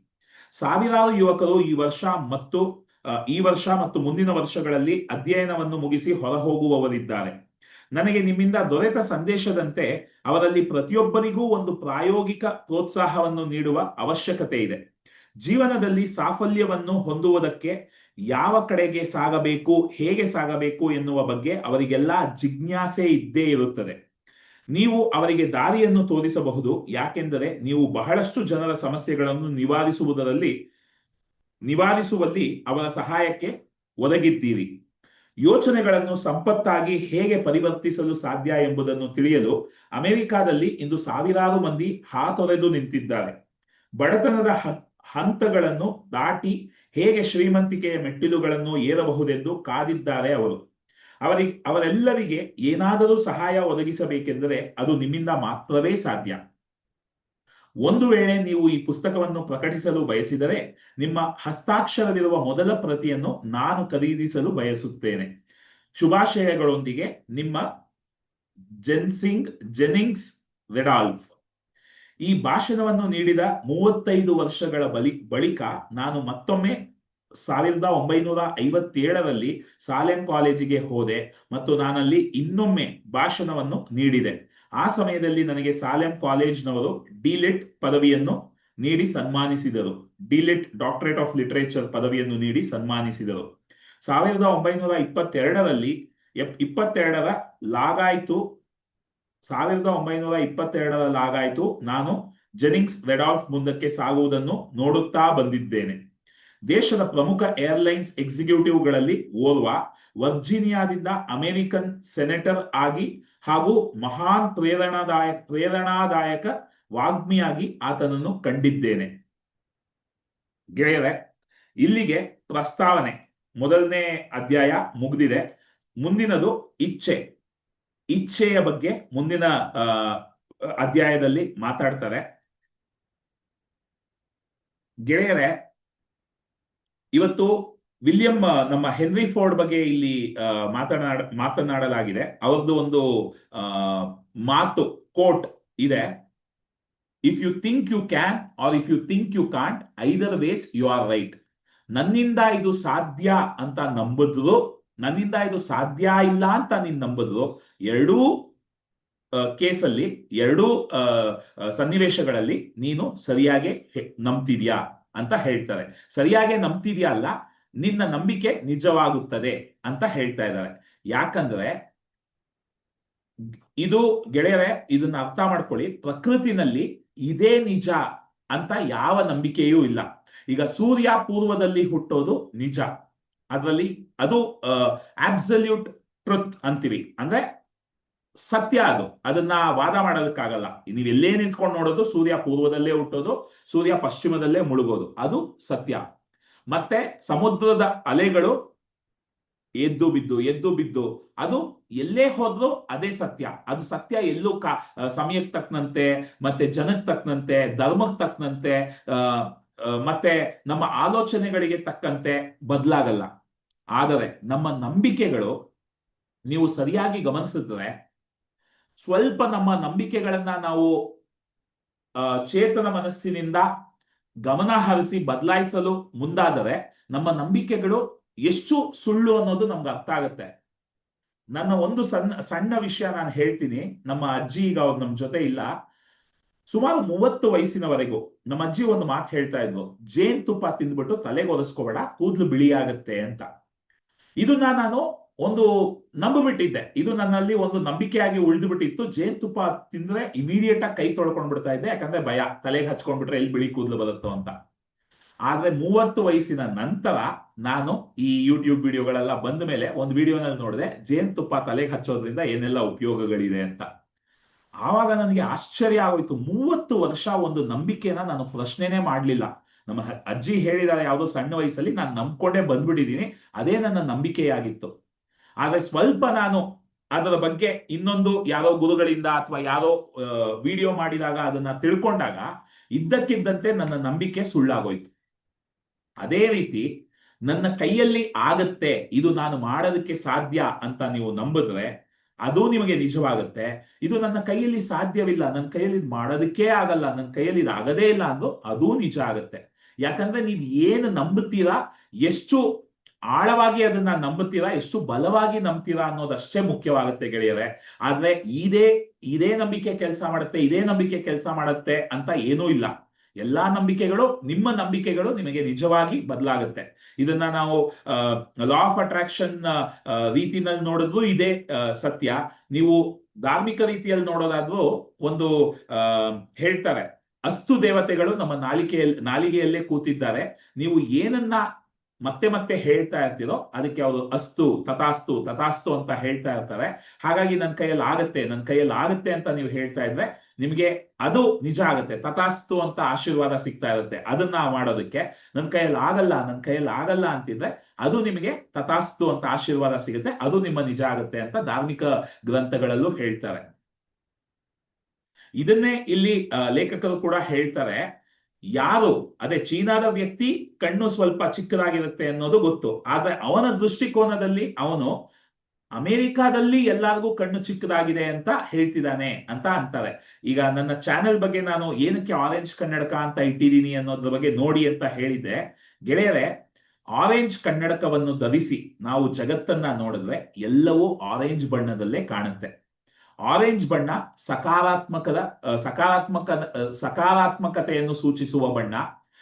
ಸಾವಿರಾರು ಯುವಕರು ಈ ವರ್ಷ ಮತ್ತು ಈ ವರ್ಷ ಮತ್ತು ಮುಂದಿನ ವರ್ಷಗಳಲ್ಲಿ ಅಧ್ಯಯನವನ್ನು ಮುಗಿಸಿ ಹೊರಹೋಗುವವರಿದ್ದಾರೆ. ನನಗೆ ನಿಮ್ಮಿಂದ ದೊರೆತ ಸಂದೇಶದಂತೆ ಅವರಲ್ಲಿ ಪ್ರತಿಯೊಬ್ಬರಿಗೂ ಒಂದು ಪ್ರಾಯೋಗಿಕ ಪ್ರೋತ್ಸಾಹವನ್ನು ನೀಡುವ ಅವಶ್ಯಕತೆ ಇದೆ. ಜೀವನದಲ್ಲಿ ಸಾಫಲ್ಯವನ್ನು ಹೊಂದುವುದಕ್ಕೆ ಯಾವ ಕಡೆಗೆ ಸಾಗಬೇಕು, ಹೇಗೆ ಸಾಗಬೇಕು ಎನ್ನುವ ಬಗ್ಗೆ ಅವರಿಗೆಲ್ಲ ಜಿಜ್ಞಾಸೆ ಇದ್ದೇ ಇರುತ್ತದೆ. ನೀವು ಅವರಿಗೆ ದಾರಿಯನ್ನು ತೋರಿಸಬಹುದು. ಯಾಕೆಂದರೆ ನೀವು ಬಹಳಷ್ಟು ಜನರ ಸಮಸ್ಯೆಗಳನ್ನು ನಿವಾರಿಸುವುದರಲ್ಲಿ, ನಿವಾರಿಸುವಲ್ಲಿ ಅವರ ಸಹಾಯಕ್ಕೆ ಒದಗಿದ್ದೀರಿ. ಯೋಚನೆಗಳನ್ನು ಸಂಪತ್ತಾಗಿ ಹೇಗೆ ಪರಿವರ್ತಿಸಲು ಸಾಧ್ಯ ಎಂಬುದನ್ನು ತಿಳಿಯಲು ಅಮೆರಿಕಾದಲ್ಲಿ ಇಂದು ಸಾವಿರಾರು ಮಂದಿ ಹಾತೊರೆದು ನಿಂತಿದ್ದಾರೆ. ಬಡತನದ ಹಂತಗಳನ್ನು ದಾಟಿ ಹೇಗೆ ಶ್ರೀಮಂತಿಕೆಯ ಮೆಟ್ಟಿಲುಗಳನ್ನು ಏರಬಹುದೆಂದು ಕಾದಿದ್ದಾರೆ ಅವರು. ಅವರಿಗೆ ಅವರೆಲ್ಲರಿಗೆ ಏನಾದರೂ ಸಹಾಯ ಒದಗಿಸಬೇಕೆಂದರೆ ಅದು ನಿಮ್ಮಿಂದ ಮಾತ್ರವೇ ಸಾಧ್ಯ. ಒಂದು ವೇಳೆ ನೀವು ಈ ಪುಸ್ತಕವನ್ನು ಪ್ರಕಟಿಸಲು ಬಯಸಿದರೆ ನಿಮ್ಮ ಹಸ್ತಾಕ್ಷರವಿರುವ ಮೊದಲ ಪ್ರತಿಯನ್ನು ನಾನು ಖರೀದಿಸಲು ಬಯಸುತ್ತೇನೆ. ಶುಭಾಶಯಗಳೊಂದಿಗೆ ನಿಮ್ಮ ಜೆನ್ಸಿಂಗ್, ಜೆನಿಂಗ್ಸ್ ರೆಡಾಲ್ಫ್. ಈ ಭಾಷಣವನ್ನು ನೀಡಿದ ಮೂವತ್ತೈದು ವರ್ಷಗಳ ಬಲಿ, ಬಳಿಕ ನಾನು ಮತ್ತೊಮ್ಮೆ ಸಾವಿರದ ಒಂಬೈನೂರ ಐವತ್ತೇಳರಲ್ಲಿ ಸಾಲೆಂ ಕಾಲೇಜಿಗೆ ಹೋದೆ ಮತ್ತು ನಾನಲ್ಲಿ ಇನ್ನೊಮ್ಮೆ ಭಾಷಣವನ್ನು ನೀಡಿದೆ. ಆ ಸಮಯದಲ್ಲಿ ನನಗೆ ಸಾಲೆಂ ಕಾಲೇಜ್ನವರು ಡಿಲಿಟ್ ಪದವಿಯನ್ನು ನೀಡಿ ಸನ್ಮಾನಿಸಿದರು. ಡಿಲಿಟ್ ಡಾಕ್ಟರೇಟ್ ಆಫ್ ಲಿಟರೇಚರ್ ಪದವಿಯನ್ನು ನೀಡಿ ಸನ್ಮಾನಿಸಿದರು. ಸಾವಿರದ ಒಂಬೈನೂರ ಇಪ್ಪತ್ತೆರಡರಲ್ಲಿ ಇಪ್ಪತ್ತೆರಡರ ಲಾಗಾಯ್ತು, ಸಾವಿರದ ಒಂಬೈನೂರ ಇಪ್ಪತ್ತೆರಡರ ಲಾಗಾಯ್ತು ನಾನು ಜೆನಿಂಗ್ಸ್ ರೆಡಾಲ್ಫ್ ಮುಂದಕ್ಕೆ ಸಾಗುವುದನ್ನು ನೋಡುತ್ತಾ ಬಂದಿದ್ದೇನೆ. ದೇಶದ ಪ್ರಮುಖ ಏರ್ಲೈನ್ಸ್ ಎಕ್ಸಿಕ್ಯೂಟಿವ್ಗಳಲ್ಲಿ ಓರ್ವ, ವರ್ಜೀನಿಯಾದಿಂದ ಅಮೆರಿಕನ್ ಸೆನೆಟರ್ ಆಗಿ ಹಾಗೂ ಮಹಾನ್ ಪ್ರೇರಣಾದಾಯಕ ಪ್ರೇರಣಾದಾಯಕ ವಾಗ್ಮಿಯಾಗಿ ಆತನನ್ನು ಕಂಡಿದ್ದೇನೆ. ಗೆಳೆಯರೆ, ಇಲ್ಲಿಗೆ ಪ್ರಸ್ತಾವನೆ. ಮೊದಲನೇ ಅಧ್ಯಾಯ ಮುಗಿದಿದೆ. ಮುಂದಿನದು ಇಚ್ಛೆ. ಇಚ್ಛೆಯ ಬಗ್ಗೆ ಮುಂದಿನ ಅಧ್ಯಾಯದಲ್ಲಿ ಮಾತಾಡ್ತಾರೆ. ಗೆಳೆಯರೆ ಇವತ್ತು ವಿಲಿಯಂ ನಮ್ಮ ಹೆನ್ರಿ ಫೋರ್ಡ್ ಬಗ್ಗೆ ಇಲ್ಲಿ ಮಾತನಾಡ, ಮಾತನಾಡಲಾಗಿದೆ. ಅವ್ರದ್ದು ಒಂದು ಮಾತು, ಕೋಟ್ ಇದೆ. If you think you can or if you think you can't either ways you are right ನನ್ನಿಂದ ಇದು ಸಾಧ್ಯ ಅಂತ ನಂಬಿದ್ರು ನನ್ನಿಂದ ಇದು ಸಾಧ್ಯ ಇಲ್ಲ ಅಂತ ನೀನ್ ನಂಬಿದ್ರು ಎರಡೂ ಕೇಸಲ್ಲಿ, ಎರಡೂ ಸನ್ನಿವೇಶಗಳಲ್ಲಿ ನೀನು ಸರಿಯಾಗಿ ನಂಬ್ತಿದ್ಯಾ? ಅಂತ ಹೇಳ್ತಾರೆ. ಸರಿಯಾಗಿ ನಂಬ್ತಿದ್ಯಾ ಅಲ್ಲ? ನಿನ್ನ ನಂಬಿಕೆ ನಿಜವಾಗುತ್ತದೆ ಅಂತ ಹೇಳ್ತಾ ಇದ್ದಾರೆ. ಯಾಕಂದ್ರೆ ಇದು ಗೆಳೆಯರೆ, ಇದನ್ನ ಅರ್ಥ ಮಾಡ್ಕೊಳ್ಳಿ. ಪ್ರಕೃತಿನಲ್ಲಿ ಇದೇ ನಿಜ ಅಂತ ಯಾವ ನಂಬಿಕೆಯೂ ಇಲ್ಲ. ಈಗ ಸೂರ್ಯ ಪೂರ್ವದಲ್ಲಿ ಹುಟ್ಟೋದು ನಿಜ. ಅದರಲ್ಲಿ ಅದು ಅಬ್ಸಲ್ಯೂಟ್ ಟ್ರುತ್ ಅಂತೀವಿ. ಅಂದ್ರೆ ಸತ್ಯ ಅದು. ಅದನ್ನ ವಾದ ಮಾಡೋದಕ್ಕಾಗಲ್ಲ. ನೀವು ಎಲ್ಲೇ ನಿಂತ್ಕೊಂಡು ನೋಡೋದು ಸೂರ್ಯ ಪೂರ್ವದಲ್ಲೇ ಹುಟ್ಟೋದು, ಸೂರ್ಯ ಪಶ್ಚಿಮದಲ್ಲೇ ಮುಳುಗೋದು. ಅದು ಸತ್ಯ. ಮತ್ತೆ ಸಮುದ್ರದ ಅಲೆಗಳು ಎದ್ದು ಬಿದ್ದು ಎದ್ದು ಬಿದ್ದು, ಅದು ಎಲ್ಲೇ ಹೋದ್ರು ಅದೇ ಸತ್ಯ. ಅದು ಸತ್ಯ ಎಲ್ಲೂ ಕಾ ಸಮಯಕ್ಕೆ ತಕ್ಕನಂತೆ, ಮತ್ತೆ ಜನಕ್ಕೆ ತಕ್ಕನಂತೆ, ಧರ್ಮಕ್ಕೆ ತಕ್ಕನಂತೆ ಮತ್ತೆ ನಮ್ಮ ಆಲೋಚನೆಗಳಿಗೆ ತಕ್ಕಂತೆ ಬದಲಾಗಲ್ಲ. ಆದರೆ ನಮ್ಮ ನಂಬಿಕೆಗಳು ನೀವು ಸರಿಯಾಗಿ ಗಮನಿಸಿದ್ರೆ ಸ್ವಲ್ಪ ನಮ್ಮ ನಂಬಿಕೆಗಳನ್ನ ನಾವು ಚೇತನ ಮನಸ್ಸಿನಿಂದ ಗಮನ ಹರಿಸಿ ಬದಲಾಯಿಸಲು ಮುಂದಾದರೆ ನಮ್ಮ ನಂಬಿಕೆಗಳು ಎಷ್ಟು ಸುಳ್ಳು ಅನ್ನೋದು ನಮ್ಗೆ ಅರ್ಥ ಆಗುತ್ತೆ. ನನ್ನ ಒಂದು ಸಣ್ಣ ಸಣ್ಣ ವಿಷಯ ನಾನು ಹೇಳ್ತೀನಿ. ನಮ್ಮ ಅಜ್ಜಿ ಈಗ ಅವ್ರು ನಮ್ ಜೊತೆ ಇಲ್ಲ. ಸುಮಾರು ಮೂವತ್ತು ವಯಸ್ಸಿನವರೆಗೂ ನಮ್ಮ ಅಜ್ಜಿ ಒಂದು ಮಾತು ಹೇಳ್ತಾ ಇದ್ವು ಜೇನ್ ತುಪ್ಪ ತಿಂದ್ಬಿಟ್ಟು ತಲೆಗೆ ಒರೆಸ್ಕೋಬೇಡ, ಕೂದಲು ಬಿಳಿ ಆಗತ್ತೆ ಅಂತ. ಇದನ್ನ ನಾನು ಒಂದು ನಂಬಿಬಿಟ್ಟಿದ್ದೆ. ಇದು ನನ್ನಲ್ಲಿ ಒಂದು ನಂಬಿಕೆಯಾಗಿ ಉಳಿದು ಬಿಟ್ಟಿತ್ತು ಜೇನುತುಪ್ಪ ತಿಂದ್ರೆ ಇಮಿಡಿಯೇಟ್ ಆಗಿ ಕೈ ತೊಳ್ಕೊಂಡ್ ಬಿಡ್ತಾ ಇದ್ದೆ. ಯಾಕಂದ್ರೆ ಭಯ. ತಲೆಗೆ ಹಚ್ಕೊಂಡ್ಬಿಟ್ರೆ ಎಲ್ಲಿ ಬಿಳಿ ಕೂದಲು ಬರುತ್ತೋ ಅಂತ. ಆದ್ರೆ ಮೂವತ್ತು ವಯಸ್ಸಿನ ನಂತರ ನಾನು ಈ ಯೂಟ್ಯೂಬ್ ವಿಡಿಯೋಗಳೆಲ್ಲ ಬಂದ ಮೇಲೆ ಒಂದು ವಿಡಿಯೋನಲ್ಲಿ ನೋಡಿದೆ ಜೇನುತುಪ್ಪ ತಲೆಗೆ ಹಚ್ಚೋದ್ರಿಂದ ಏನೆಲ್ಲ ಉಪಯೋಗಗಳಿದೆ ಅಂತ. ಆವಾಗ ನನಗೆ ಆಶ್ಚರ್ಯ ಆಗೋಯ್ತು. ಮೂವತ್ತು ವರ್ಷ ಒಂದು ನಂಬಿಕೆನ ನಾನು ಪ್ರಶ್ನೆನೇ ಮಾಡ್ಲಿಲ್ಲ. ನಮ್ಮ ಅಜ್ಜಿ ಹೇಳಿದಾರೆ, ಯಾವುದೋ ಸಣ್ಣ ವಯಸ್ಸಲ್ಲಿ ನಾನು ನಂಬ್ಕೊಂಡೇ ಬಂದ್ಬಿಟ್ಟಿದ್ದೀನಿ. ಅದೇ ನನ್ನ ನಂಬಿಕೆಯಾಗಿತ್ತು. ಆದ್ರೆ ಸ್ವಲ್ಪ ನಾನು ಅದರ ಬಗ್ಗೆ ಇನ್ನೊಂದು ಯಾರೋ ಗುರುಗಳಿಂದ ಅಥವಾ ಯಾರೋ ವಿಡಿಯೋ ಮಾಡಿದಾಗ ಅದನ್ನ ತಿಳ್ಕೊಂಡಾಗ ಇದ್ದಕ್ಕಿದ್ದಂತೆ ನನ್ನ ನಂಬಿಕೆ ಸುಳ್ಳಾಗೋಯ್ತು. ಅದೇ ರೀತಿ ನನ್ನ ಕೈಯಲ್ಲಿ ಆಗತ್ತೆ, ಇದು ನಾನು ಮಾಡೋದಕ್ಕೆ ಸಾಧ್ಯ ಅಂತ ನೀವು ನಂಬಿದ್ರೆ ಅದು ನಿಮಗೆ ನಿಜವಾಗುತ್ತೆ. ಇದು ನನ್ನ ಕೈಯಲ್ಲಿ ಸಾಧ್ಯವಿಲ್ಲ, ನನ್ನ ಕೈಯಲ್ಲಿ ಮಾಡೋದಕ್ಕೆ ಆಗಲ್ಲ, ನನ್ನ ಕೈಯಲ್ಲಿ ಆಗದೇ ಇಲ್ಲ ಅಂದು ಅದೂ ನಿಜ ಆಗುತ್ತೆ. ಯಾಕಂದ್ರೆ ನೀವು ಏನು ನಂಬುತ್ತೀರಾ, ಎಷ್ಟು ಆಳವಾಗಿ ಅದನ್ನ ನಂಬುತ್ತೀರಾ ಎಷ್ಟು ಬಲವಾಗಿ ನಂಬ್ತೀರಾ ಅನ್ನೋದಷ್ಟೇ ಮುಖ್ಯವಾಗುತ್ತೆ ಗೆಳೆಯರೆ. ಆದ್ರೆ ಇದೇ ಇದೇ ನಂಬಿಕೆ ಕೆಲಸ ಮಾಡುತ್ತೆ, ಇದೇ ನಂಬಿಕೆ ಕೆಲಸ ಮಾಡುತ್ತೆ ಅಂತ ಏನೂ ಇಲ್ಲ. ಎಲ್ಲಾ ನಂಬಿಕೆಗಳು, ನಿಮ್ಮ ನಂಬಿಕೆಗಳು ನಿಮಗೆ ನಿಜವಾಗಿ ಬದಲಾಗುತ್ತೆ. ಇದನ್ನ ನಾವು ಲಾ ಆಫ್ ಅಟ್ರಾಕ್ಷನ್ ರೀತಿನಲ್ಲಿ ನೋಡಿದ್ರು ಇದೇ ಸತ್ಯ. ನೀವು ಧಾರ್ಮಿಕ ರೀತಿಯಲ್ಲಿ ನೋಡೋದಾದ್ರೂ ಒಂದು ಹೇಳ್ತಾರೆ, ಅಸ್ತು ದೇವತೆಗಳು ನಮ್ಮ ನಾಲಿಕೆಯಲ್ಲಿ ನಾಲಿಗೆಯಲ್ಲೇ ಕೂತಿದ್ದಾರೆ. ನೀವು ಏನನ್ನ ಮತ್ತೆ ಮತ್ತೆ ಹೇಳ್ತಾ ಇರ್ತಿರೋ, ಅದಕ್ಕೆ ಅವರು ಅಸ್ತು, ತಥಾಸ್ತು ತಥಾಸ್ತು ಅಂತ ಹೇಳ್ತಾ ಇರ್ತಾರೆ. ಹಾಗಾಗಿ ನನ್ನ ಕೈಯಲ್ಲಿ ಆಗತ್ತೆ ನನ್ನ ಕೈಯಲ್ಲಿ ಆಗತ್ತೆ ಅಂತ ನೀವು ಹೇಳ್ತಾ ಇದ್ರೆ ನಿಮ್ಗೆ ಅದು ನಿಜ ಆಗುತ್ತೆ. ತಥಾಸ್ತು ಅಂತ ಆಶೀರ್ವಾದ ಸಿಗ್ತಾ ಇರುತ್ತೆ. ಅದನ್ನ ಮಾಡೋದಕ್ಕೆ ನನ್ನ ಕೈಯಲ್ಲಿ ಆಗಲ್ಲ ನನ್ನ ಕೈಯಲ್ಲಿ ಆಗಲ್ಲ ಅಂತಿದ್ರೆ ಅದು ನಿಮಗೆ ತಥಾಸ್ತು ಅಂತ ಆಶೀರ್ವಾದ ಸಿಗುತ್ತೆ. ಅದು ನಿಮ್ಮ ನಿಜ ಆಗುತ್ತೆ ಅಂತ ಧಾರ್ಮಿಕ ಗ್ರಂಥಗಳಲ್ಲೂ ಹೇಳ್ತಾರೆ. ಇದನ್ನೇ ಇಲ್ಲಿ ಲೇಖಕರು ಕೂಡ ಹೇಳ್ತಾರೆ. ಯಾರು? ಅದೇ ಚೀನಾದ ವ್ಯಕ್ತಿ ಕಣ್ಣು ಸ್ವಲ್ಪ ಚಿಕ್ಕದಾಗಿರುತ್ತೆ ಅನ್ನೋದು ಗೊತ್ತು. ಆದ್ರೆ ಅವನ ದೃಷ್ಟಿಕೋನದಲ್ಲಿ ಅವನು ಅಮೆರಿಕಾದಲ್ಲಿ ಎಲ್ಲರಿಗೂ ಕಣ್ಣು ಚಿಕ್ಕದಾಗಿದೆ ಅಂತ ಹೇಳ್ತಿದ್ದಾನೆ ಅಂತ ಅಂತಾರೆ. ಈಗ ನನ್ನ ಚಾನೆಲ್ ಬಗ್ಗೆ ನಾನು ಏನಕ್ಕೆ ಆರೆಂಜ್ ಕನ್ನಡಕ ಅಂತ ಇಟ್ಟಿದ್ದೀನಿ ಅನ್ನೋದ್ರ ಬಗ್ಗೆ ನೋಡಿ ಅಂತ ಹೇಳಿದ್ದೆ ಗೆಳೆಯರೆ, ಆರೆಂಜ್ ಕನ್ನಡಕವನ್ನು ಧರಿಸಿ ನಾವು ಜಗತ್ತನ್ನ ನೋಡಿದ್ರೆ ಎಲ್ಲವೂ ಆರೆಂಜ್ ಬಣ್ಣದಲ್ಲೇ ಕಾಣುತ್ತೆ. ಆರೆಂಜ್ ಬಣ್ಣ ಸಕಾರಾತ್ಮಕದ ಸಕಾರಾತ್ಮಕ ಸಕಾರಾತ್ಮಕತೆಯನ್ನು ಸೂಚಿಸುವ ಬಣ್ಣ,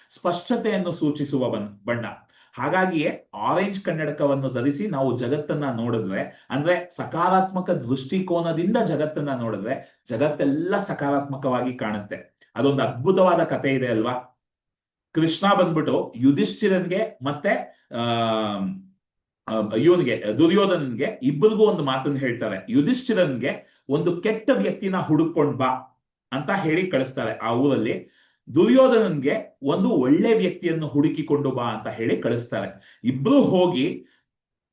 ಸ್ಪಷ್ಟತೆಯನ್ನು ಸೂಚಿಸುವ ಬಣ್ಣ. ಹಾಗಾಗಿಯೇ ಆರೆಂಜ್ ಕನ್ನಡಕವನ್ನು ಧರಿಸಿ ನಾವು ಜಗತ್ತನ್ನ ನೋಡಿದ್ರೆ, ಅಂದ್ರೆ ಸಕಾರಾತ್ಮಕ ದೃಷ್ಟಿಕೋನದಿಂದ ಜಗತ್ತನ್ನ ನೋಡಿದ್ರೆ ಜಗತ್ತೆಲ್ಲ ಸಕಾರಾತ್ಮಕವಾಗಿ ಕಾಣುತ್ತೆ. ಅದೊಂದು ಅದ್ಭುತವಾದ ಕತೆ ಇದೆ ಅಲ್ವಾ? ಕೃಷ್ಣ ಬಂದ್ಬಿಟ್ಟು ಯುಧಿಷ್ಠಿರನ್ಗೆ ಮತ್ತೆ, ಆ ಇವನಿಗೆ ದುರ್ಯೋಧನನ್ಗೆ ಇಬ್ಬರಿಗೂ ಒಂದು ಮಾತನ್ನು ಹೇಳ್ತಾರೆ. ಯುಧಿಷ್ಠಿರನ್ಗೆ ಒಂದು ಕೆಟ್ಟ ವ್ಯಕ್ತಿನ ಹುಡುಕೊಂಡ್ ಬಾ ಅಂತ ಹೇಳಿ ಕಳಿಸ್ತಾರೆ. ಆ ಊರಲ್ಲಿ ದುರ್ಯೋಧನನ್ಗೆ ಒಂದು ಒಳ್ಳೆ ವ್ಯಕ್ತಿಯನ್ನು ಹುಡುಕಿಕೊಂಡು ಬಾ ಅಂತ ಹೇಳಿ ಕಳಿಸ್ತಾರೆ. ಇಬ್ರು ಹೋಗಿ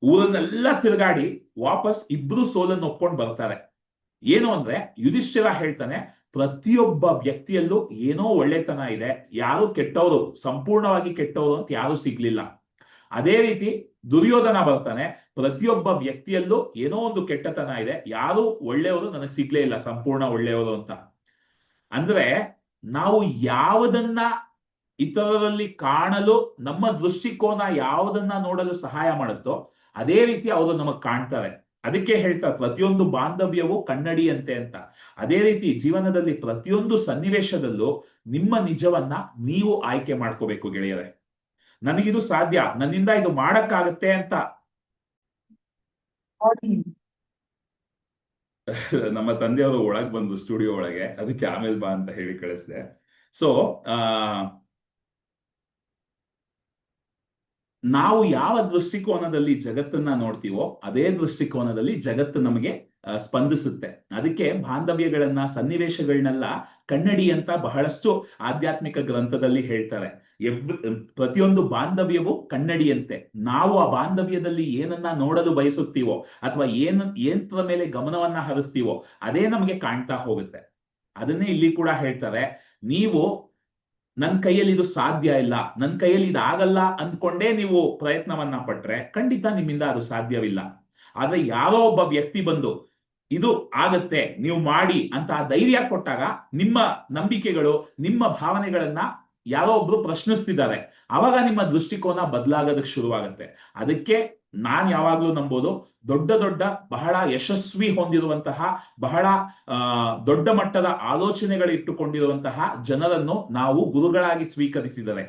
ಊರನ್ನೆಲ್ಲ ತಿರುಗಾಡಿ ವಾಪಸ್ ಇಬ್ರು ಸೋಲನ್ನು ಒಪ್ಕೊಂಡು ಬರ್ತಾರೆ. ಏನು ಅಂದ್ರೆ ಯುಧಿಷ್ಠಿರ ಹೇಳ್ತಾನೆ, ಪ್ರತಿಯೊಬ್ಬ ವ್ಯಕ್ತಿಯಲ್ಲೂ ಏನೋ ಒಳ್ಳೆತನ ಇದೆ. ಯಾರು ಕೆಟ್ಟವರು, ಸಂಪೂರ್ಣವಾಗಿ ಕೆಟ್ಟವರು ಅಂತ ಯಾರು ಸಿಗ್ಲಿಲ್ಲ. ಅದೇ ರೀತಿ ದುರ್ಯೋಧನ ಬರ್ತಾನೆ. ಪ್ರತಿಯೊಬ್ಬ ವ್ಯಕ್ತಿಯಲ್ಲೂ ಏನೋ ಒಂದು ಕೆಟ್ಟತನ ಇದೆ. ಯಾರು ಒಳ್ಳೆಯವರು ನನಗೆ ಸಿಗ್ಲೇ ಇಲ್ಲ, ಸಂಪೂರ್ಣ ಒಳ್ಳೆಯವರು ಅಂತ. ಅಂದ್ರೆ ನಾವು ಯಾವುದನ್ನ ಇತರರಲ್ಲಿ ಕಾಣಲು, ನಮ್ಮ ದೃಷ್ಟಿಕೋನ ಯಾವುದನ್ನ ನೋಡಲು ಸಹಾಯ ಮಾಡುತ್ತೋ, ಅದೇ ರೀತಿ ಅವರು ನಮಗ್ ಕಾಣ್ತಾರೆ. ಅದಕ್ಕೆ ಹೇಳ್ತಾರೆ ಪ್ರತಿಯೊಂದು ಬಾಂಧವ್ಯವು ಕನ್ನಡಿಯಂತೆ ಅಂತ. ಅದೇ ರೀತಿ ಜೀವನದಲ್ಲಿ ಪ್ರತಿಯೊಂದು ಸನ್ನಿವೇಶದಲ್ಲೂ ನಿಮ್ಮ ನಿಜವನ್ನ ನೀವು ಆಯ್ಕೆ ಮಾಡ್ಕೋಬೇಕು ಗೆಳೆಯರೆ. ನನಗಿದು ಸಾಧ್ಯ, ನನ್ನಿಂದ ಇದು ಮಾಡಕ್ಕಾಗತ್ತೆ ಅಂತ. ನಮ್ಮ ತಂದೆಯವರು ಒಳಗ್ ಬಂದ್ರು ಸ್ಟುಡಿಯೋ ಒಳಗೆ, ಅದಕ್ಕೆ ಆಮೇಲೆ ಬಾ ಅಂತ ಹೇಳಿ ಕಳಿಸಿದೆ. ಸೊ ನಾವು ಯಾವ ದೃಷ್ಟಿಕೋನದಲ್ಲಿ ಜಗತ್ತನ್ನ ನೋಡ್ತೀವೋ, ಅದೇ ದೃಷ್ಟಿಕೋನದಲ್ಲಿ ಜಗತ್ತು ನಮಗೆ ಸ್ಪಂದಿಸುತ್ತೆ. ಅದಕ್ಕೆ ಬಾಂಧವ್ಯಗಳನ್ನ ಸನ್ನಿವೇಶಗಳನ್ನೆಲ್ಲ ಕನ್ನಡಿ ಅಂತ ಬಹಳಷ್ಟು ಆಧ್ಯಾತ್ಮಿಕ ಗ್ರಂಥದಲ್ಲಿ ಹೇಳ್ತಾರೆ. ಪ್ರತಿಯೊಂದು ಬಾಂಧವ್ಯವು ಕನ್ನಡಿಯಂತೆ. ನಾವು ಆ ಬಾಂಧವ್ಯದಲ್ಲಿ ಏನನ್ನ ನೋಡಲು ಬಯಸುತ್ತೀವೋ ಅಥವಾ ಏನ್ ಏನ್ರ ಮೇಲೆ ಗಮನವನ್ನ ಹರಿಸ್ತೀವೋ ಅದೇ ನಮಗೆ ಕಾಣ್ತಾ ಹೋಗುತ್ತೆ. ಅದನ್ನೇ ಇಲ್ಲಿ ಕೂಡ ಹೇಳ್ತಾರೆ, ನೀವು ನನ್ ಕೈಯಲ್ಲಿ ಇದು ಸಾಧ್ಯ ಇಲ್ಲ, ನನ್ ಕೈಯಲ್ಲಿ ಇದು ಆಗಲ್ಲ ಅಂದ್ಕೊಂಡೇ ನೀವು ಪ್ರಯತ್ನವನ್ನ ಪಟ್ರೆ ಖಂಡಿತ ನಿಮ್ಮಿಂದ ಅದು ಸಾಧ್ಯವಿಲ್ಲ. ಆದ್ರೆ ಯಾರೋ ಒಬ್ಬ ವ್ಯಕ್ತಿ ಬಂದು, ಇದು ಆಗತ್ತೆ, ನೀವು ಮಾಡಿ ಅಂತ ಧೈರ್ಯ ಕೊಟ್ಟಾಗ ನಿಮ್ಮ ನಂಬಿಕೆಗಳು, ನಿಮ್ಮ ಭಾವನೆಗಳನ್ನ ಯಾರೋ ಒಬ್ರು ಪ್ರಶ್ನಿಸ್ತಿದ್ದಾರೆ. ಅವಾಗ ನಿಮ್ಮ ದೃಷ್ಟಿಕೋನ ಬದಲಾಗೋದಕ್ಕೆ ಶುರುವಾಗುತ್ತೆ. ಅದಕ್ಕೆ ನಾನ್ ಯಾವಾಗ್ಲೂ ನಂಬೋದು, ದೊಡ್ಡ ದೊಡ್ಡ, ಬಹಳ ಯಶಸ್ವಿ ಹೊಂದಿರುವಂತಹ, ಬಹಳ ದೊಡ್ಡ ಮಟ್ಟದ ಆಲೋಚನೆಗಳು ಇಟ್ಟುಕೊಂಡಿರುವಂತಹ ಜನರನ್ನು ನಾವು ಗುರುಗಳಾಗಿ ಸ್ವೀಕರಿಸಿದರೆ,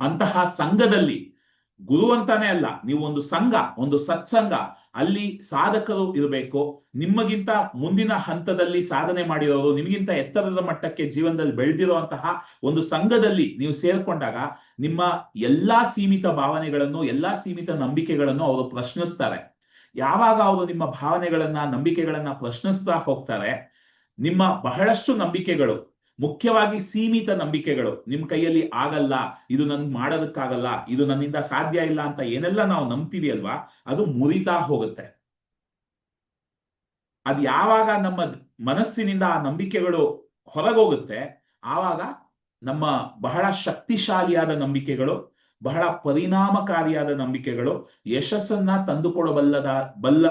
ಅಂತಹ ಸಂಘದಲ್ಲಿ ಗುರು ಅಂತಾನೆ ಅಲ್ಲ, ನೀವು ಒಂದು ಸಂಘ, ಒಂದು ಸತ್ಸಂಗ, ಅಲ್ಲಿ ಸಾಧಕರು ಇರಬೇಕು. ನಿಮಗಿಂತ ಮುಂದಿನ ಹಂತದಲ್ಲಿ ಸಾಧನೆ ಮಾಡಿರೋರು, ನಿಮಗಿಂತ ಎತ್ತರದ ಮಟ್ಟಕ್ಕೆ ಜೀವನದಲ್ಲಿ ಬೆಳೆದಿರುವಂತಹ ಒಂದು ಸಂಘದಲ್ಲಿ ನೀವು ಸೇರ್ಕೊಂಡಾಗ ನಿಮ್ಮ ಎಲ್ಲಾ ಸೀಮಿತ ಭಾವನೆಗಳನ್ನು, ಎಲ್ಲಾ ಸೀಮಿತ ನಂಬಿಕೆಗಳನ್ನು ಅವರು ಪ್ರಶ್ನಿಸ್ತಾರೆ. ಯಾವಾಗ ಅವರು ನಿಮ್ಮ ಭಾವನೆಗಳನ್ನ, ನಂಬಿಕೆಗಳನ್ನ ಪ್ರಶ್ನಿಸ್ತಾ ಹೋಗ್ತಾರೆ, ನಿಮ್ಮ ಬಹಳಷ್ಟು ನಂಬಿಕೆಗಳು ಮುಖ್ಯವಾಗಿ ಸೀಮಿತ ನಂಬಿಕೆಗಳು ನಿಮ್ ಕೈಯಲ್ಲಿ ಆಗಲ್ಲ, ಇದು ನನ್ ಮಾಡೋದಕ್ಕಾಗಲ್ಲ, ಇದು ನನ್ನಿಂದ ಸಾಧ್ಯ ಇಲ್ಲ ಅಂತ ಏನೆಲ್ಲ ನಾವು ನಂಬ್ತೀವಿ ಅಲ್ವಾ, ಅದು ಮುರಿತಾ ಹೋಗುತ್ತೆ. ಅದ್ ಯಾವಾಗ ನಮ್ಮ ಮನಸ್ಸಿನಿಂದ ಆ ನಂಬಿಕೆಗಳು ಹೊರಗೋಗುತ್ತೆ, ಆವಾಗ ನಮ್ಮ ಬಹಳ ಶಕ್ತಿಶಾಲಿಯಾದ ನಂಬಿಕೆಗಳು, ಬಹಳ ಪರಿಣಾಮಕಾರಿಯಾದ ನಂಬಿಕೆಗಳು, ಯಶಸ್ಸನ್ನ ತಂದುಕೊಡಬಲ್ಲದ, ಬಲ್ಲ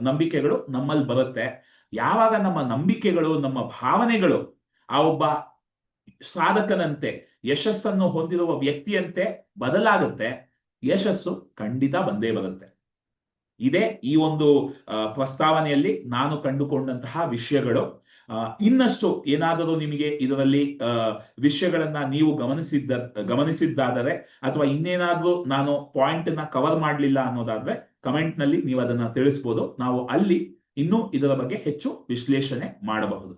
ನಂಬಿಕೆಗಳು ನಮ್ಮಲ್ಲಿ ಬರುತ್ತೆ. ಯಾವಾಗ ನಮ್ಮ ನಂಬಿಕೆಗಳು, ನಮ್ಮ ಭಾವನೆಗಳು ಆ ಒಬ್ಬ ಸಾಧಕನಂತೆ, ಯಶಸ್ಸನ್ನು ಹೊಂದಿರುವ ವ್ಯಕ್ತಿಯಂತೆ ಬದಲಾಗುತ್ತೆ, ಯಶಸ್ಸು ಖಂಡಿತ ಬಂದೇ ಬರುತ್ತೆ. ಇದೇ ಈ ಒಂದು ಪ್ರಸ್ತಾವನೆಯಲ್ಲಿ ನಾನು ಕಂಡುಕೊಂಡಂತಹ ವಿಷಯಗಳು. ಇನ್ನಷ್ಟು ಏನಾದರೂ ನಿಮಗೆ ಇದರಲ್ಲಿ ವಿಷಯಗಳನ್ನ ನೀವು ಗಮನಿಸಿದ್ದ, ಗಮನಿಸಿದ್ದಾದರೆ ಅಥವಾ ಇನ್ನೇನಾದ್ರೂ ನಾನು ಪಾಯಿಂಟ್ನ ಕವರ್ ಮಾಡಲಿಲ್ಲ ಅನ್ನೋದಾದ್ರೆ ಕಮೆಂಟ್ನಲ್ಲಿ ನೀವು ಅದನ್ನ ತಿಳಿಸ್ಬೋದು. ನಾವು ಅಲ್ಲಿ ಇನ್ನೂ ಇದರ ಬಗ್ಗೆ ಹೆಚ್ಚು ವಿಶ್ಲೇಷಣೆ ಮಾಡಬಹುದು.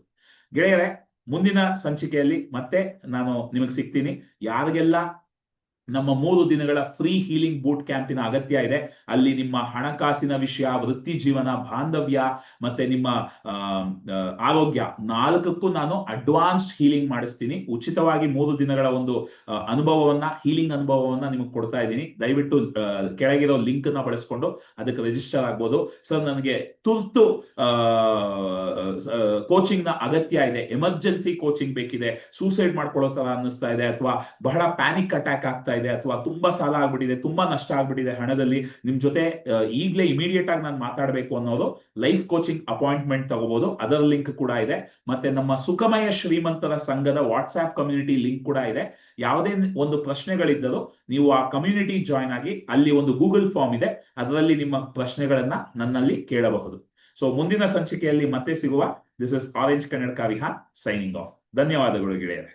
ಗೆಳೆಯರೆ ಮುಂದಿನ ಸಂಚಿಕೆಯಲ್ಲಿ ಮತ್ತೆ ನಾನು ನಿಮಗೆ ಸಿಗ್ತೀನಿ. ಯಾರಿಗೆಲ್ಲ ನಮ್ಮ ಮೂರು ದಿನಗಳ ಫ್ರೀ ಹೀಲಿಂಗ್ ಬೂಟ್ ಕ್ಯಾಂಪಿನ ಅಗತ್ಯ ಇದೆ. ಅಲ್ಲಿ ನಿಮ್ಮ ಹಣಕಾಸಿನ ವಿಷಯ, ವೃತ್ತಿ ಜೀವನ, ಬಾಂಧವ್ಯ ಮತ್ತೆ ನಿಮ್ಮ ಆರೋಗ್ಯ ನಾಲ್ಕಕ್ಕೂ ನಾನು ಅಡ್ವಾನ್ಸ್ ಹೀಲಿಂಗ್ ಮಾಡಿಸ್ತೀನಿ. ಉಚಿತವಾಗಿ ಮೂರು ದಿನಗಳ ಒಂದು ಅನುಭವವನ್ನ ಹೀಲಿಂಗ್ ಅನುಭವವನ್ನ ನಿಮಗೆ ಕೊಡ್ತಾ ಇದ್ದೀನಿ. ದಯವಿಟ್ಟು ಕೆಳಗಿರೋ ಲಿಂಕ್ನ ಬಳಸ್ಕೊಂಡು ಅದಕ್ಕೆ ರಿಜಿಸ್ಟರ್ ಆಗ್ಬೋದು. ಸರ್ ನನಗೆ ತುರ್ತು ಕೋಚಿಂಗ್ನ ಅಗತ್ಯ ಇದೆ. ಎಮರ್ಜೆನ್ಸಿ ಕೋಚಿಂಗ್ ಬೇಕಿದೆ. ಸೂಸೈಡ್ ಮಾಡ್ಕೊಳ್ಳೋ ತರ ಅನ್ನಿಸ್ತಾ ಇದೆ ಅಥವಾ ಬಹಳ ಪ್ಯಾನಿಕ್ ಅಟ್ಯಾಕ್ ಆಗ್ತಾ ಇದೆ ಅಥವಾ ತುಂಬಾ ಸಾಲ ಆಗ್ಬಿಟ್ಟಿದೆ, ತುಂಬಾ ನಷ್ಟ ಆಗ್ಬಿಟ್ಟಿದೆ ಹಣದಲ್ಲಿ, ನಿಮ್ ಜೊತೆ ಈಗಲೇ ಇಮಿಡಿಯೇಟ್ ಆಗಿ ನಾನು ಮಾತಾಡಬೇಕು ಅನ್ನೋದು ಲೈಫ್ ಕೋಚಿಂಗ್ ಅಪಾಯಿಂಟ್ಮೆಂಟ್ ತಗೋಬಹುದು ಅದರ ಲಿಂಕ್ ಕೂಡ ಇದೆ. ಮತ್ತೆ ನಮ್ಮ ಸುಖಮಯ ಶ್ರೀಮಂತರ ಸಂಘದ ವಾಟ್ಸ್ಆಪ್ ಕಮ್ಯುನಿಟಿ ಲಿಂಕ್ ಕೂಡ ಇದೆ. ಯಾವುದೇ ಒಂದು ಪ್ರಶ್ನೆಗಳಿದ್ದರೂ ನೀವು ಆ ಕಮ್ಯುನಿಟಿ ಜಾಯ್ನ್ ಆಗಿ ಅಲ್ಲಿ ಒಂದು ಗೂಗಲ್ ಫಾರ್ಮ್ ಇದೆ. ಅದರಲ್ಲಿ ನಿಮ್ಮ ಪ್ರಶ್ನೆಗಳನ್ನ ನನ್ನಲ್ಲಿ ಕೇಳಬಹುದು. ಸೊ ಮುಂದಿನ ಸಂಚಿಕೆಯಲ್ಲಿ ಮತ್ತೆ ಸಿಗುವ ದಿಸ್ ಇಸ್ ಆರೆಂಜ್ ಕನ್ನಡಕ ವಿಹಾನ್ ಸೈನಿಂಗ್ ಆಫ್ ಧನ್ಯವಾದಗಳು ಗೆಳೆಯರೆ.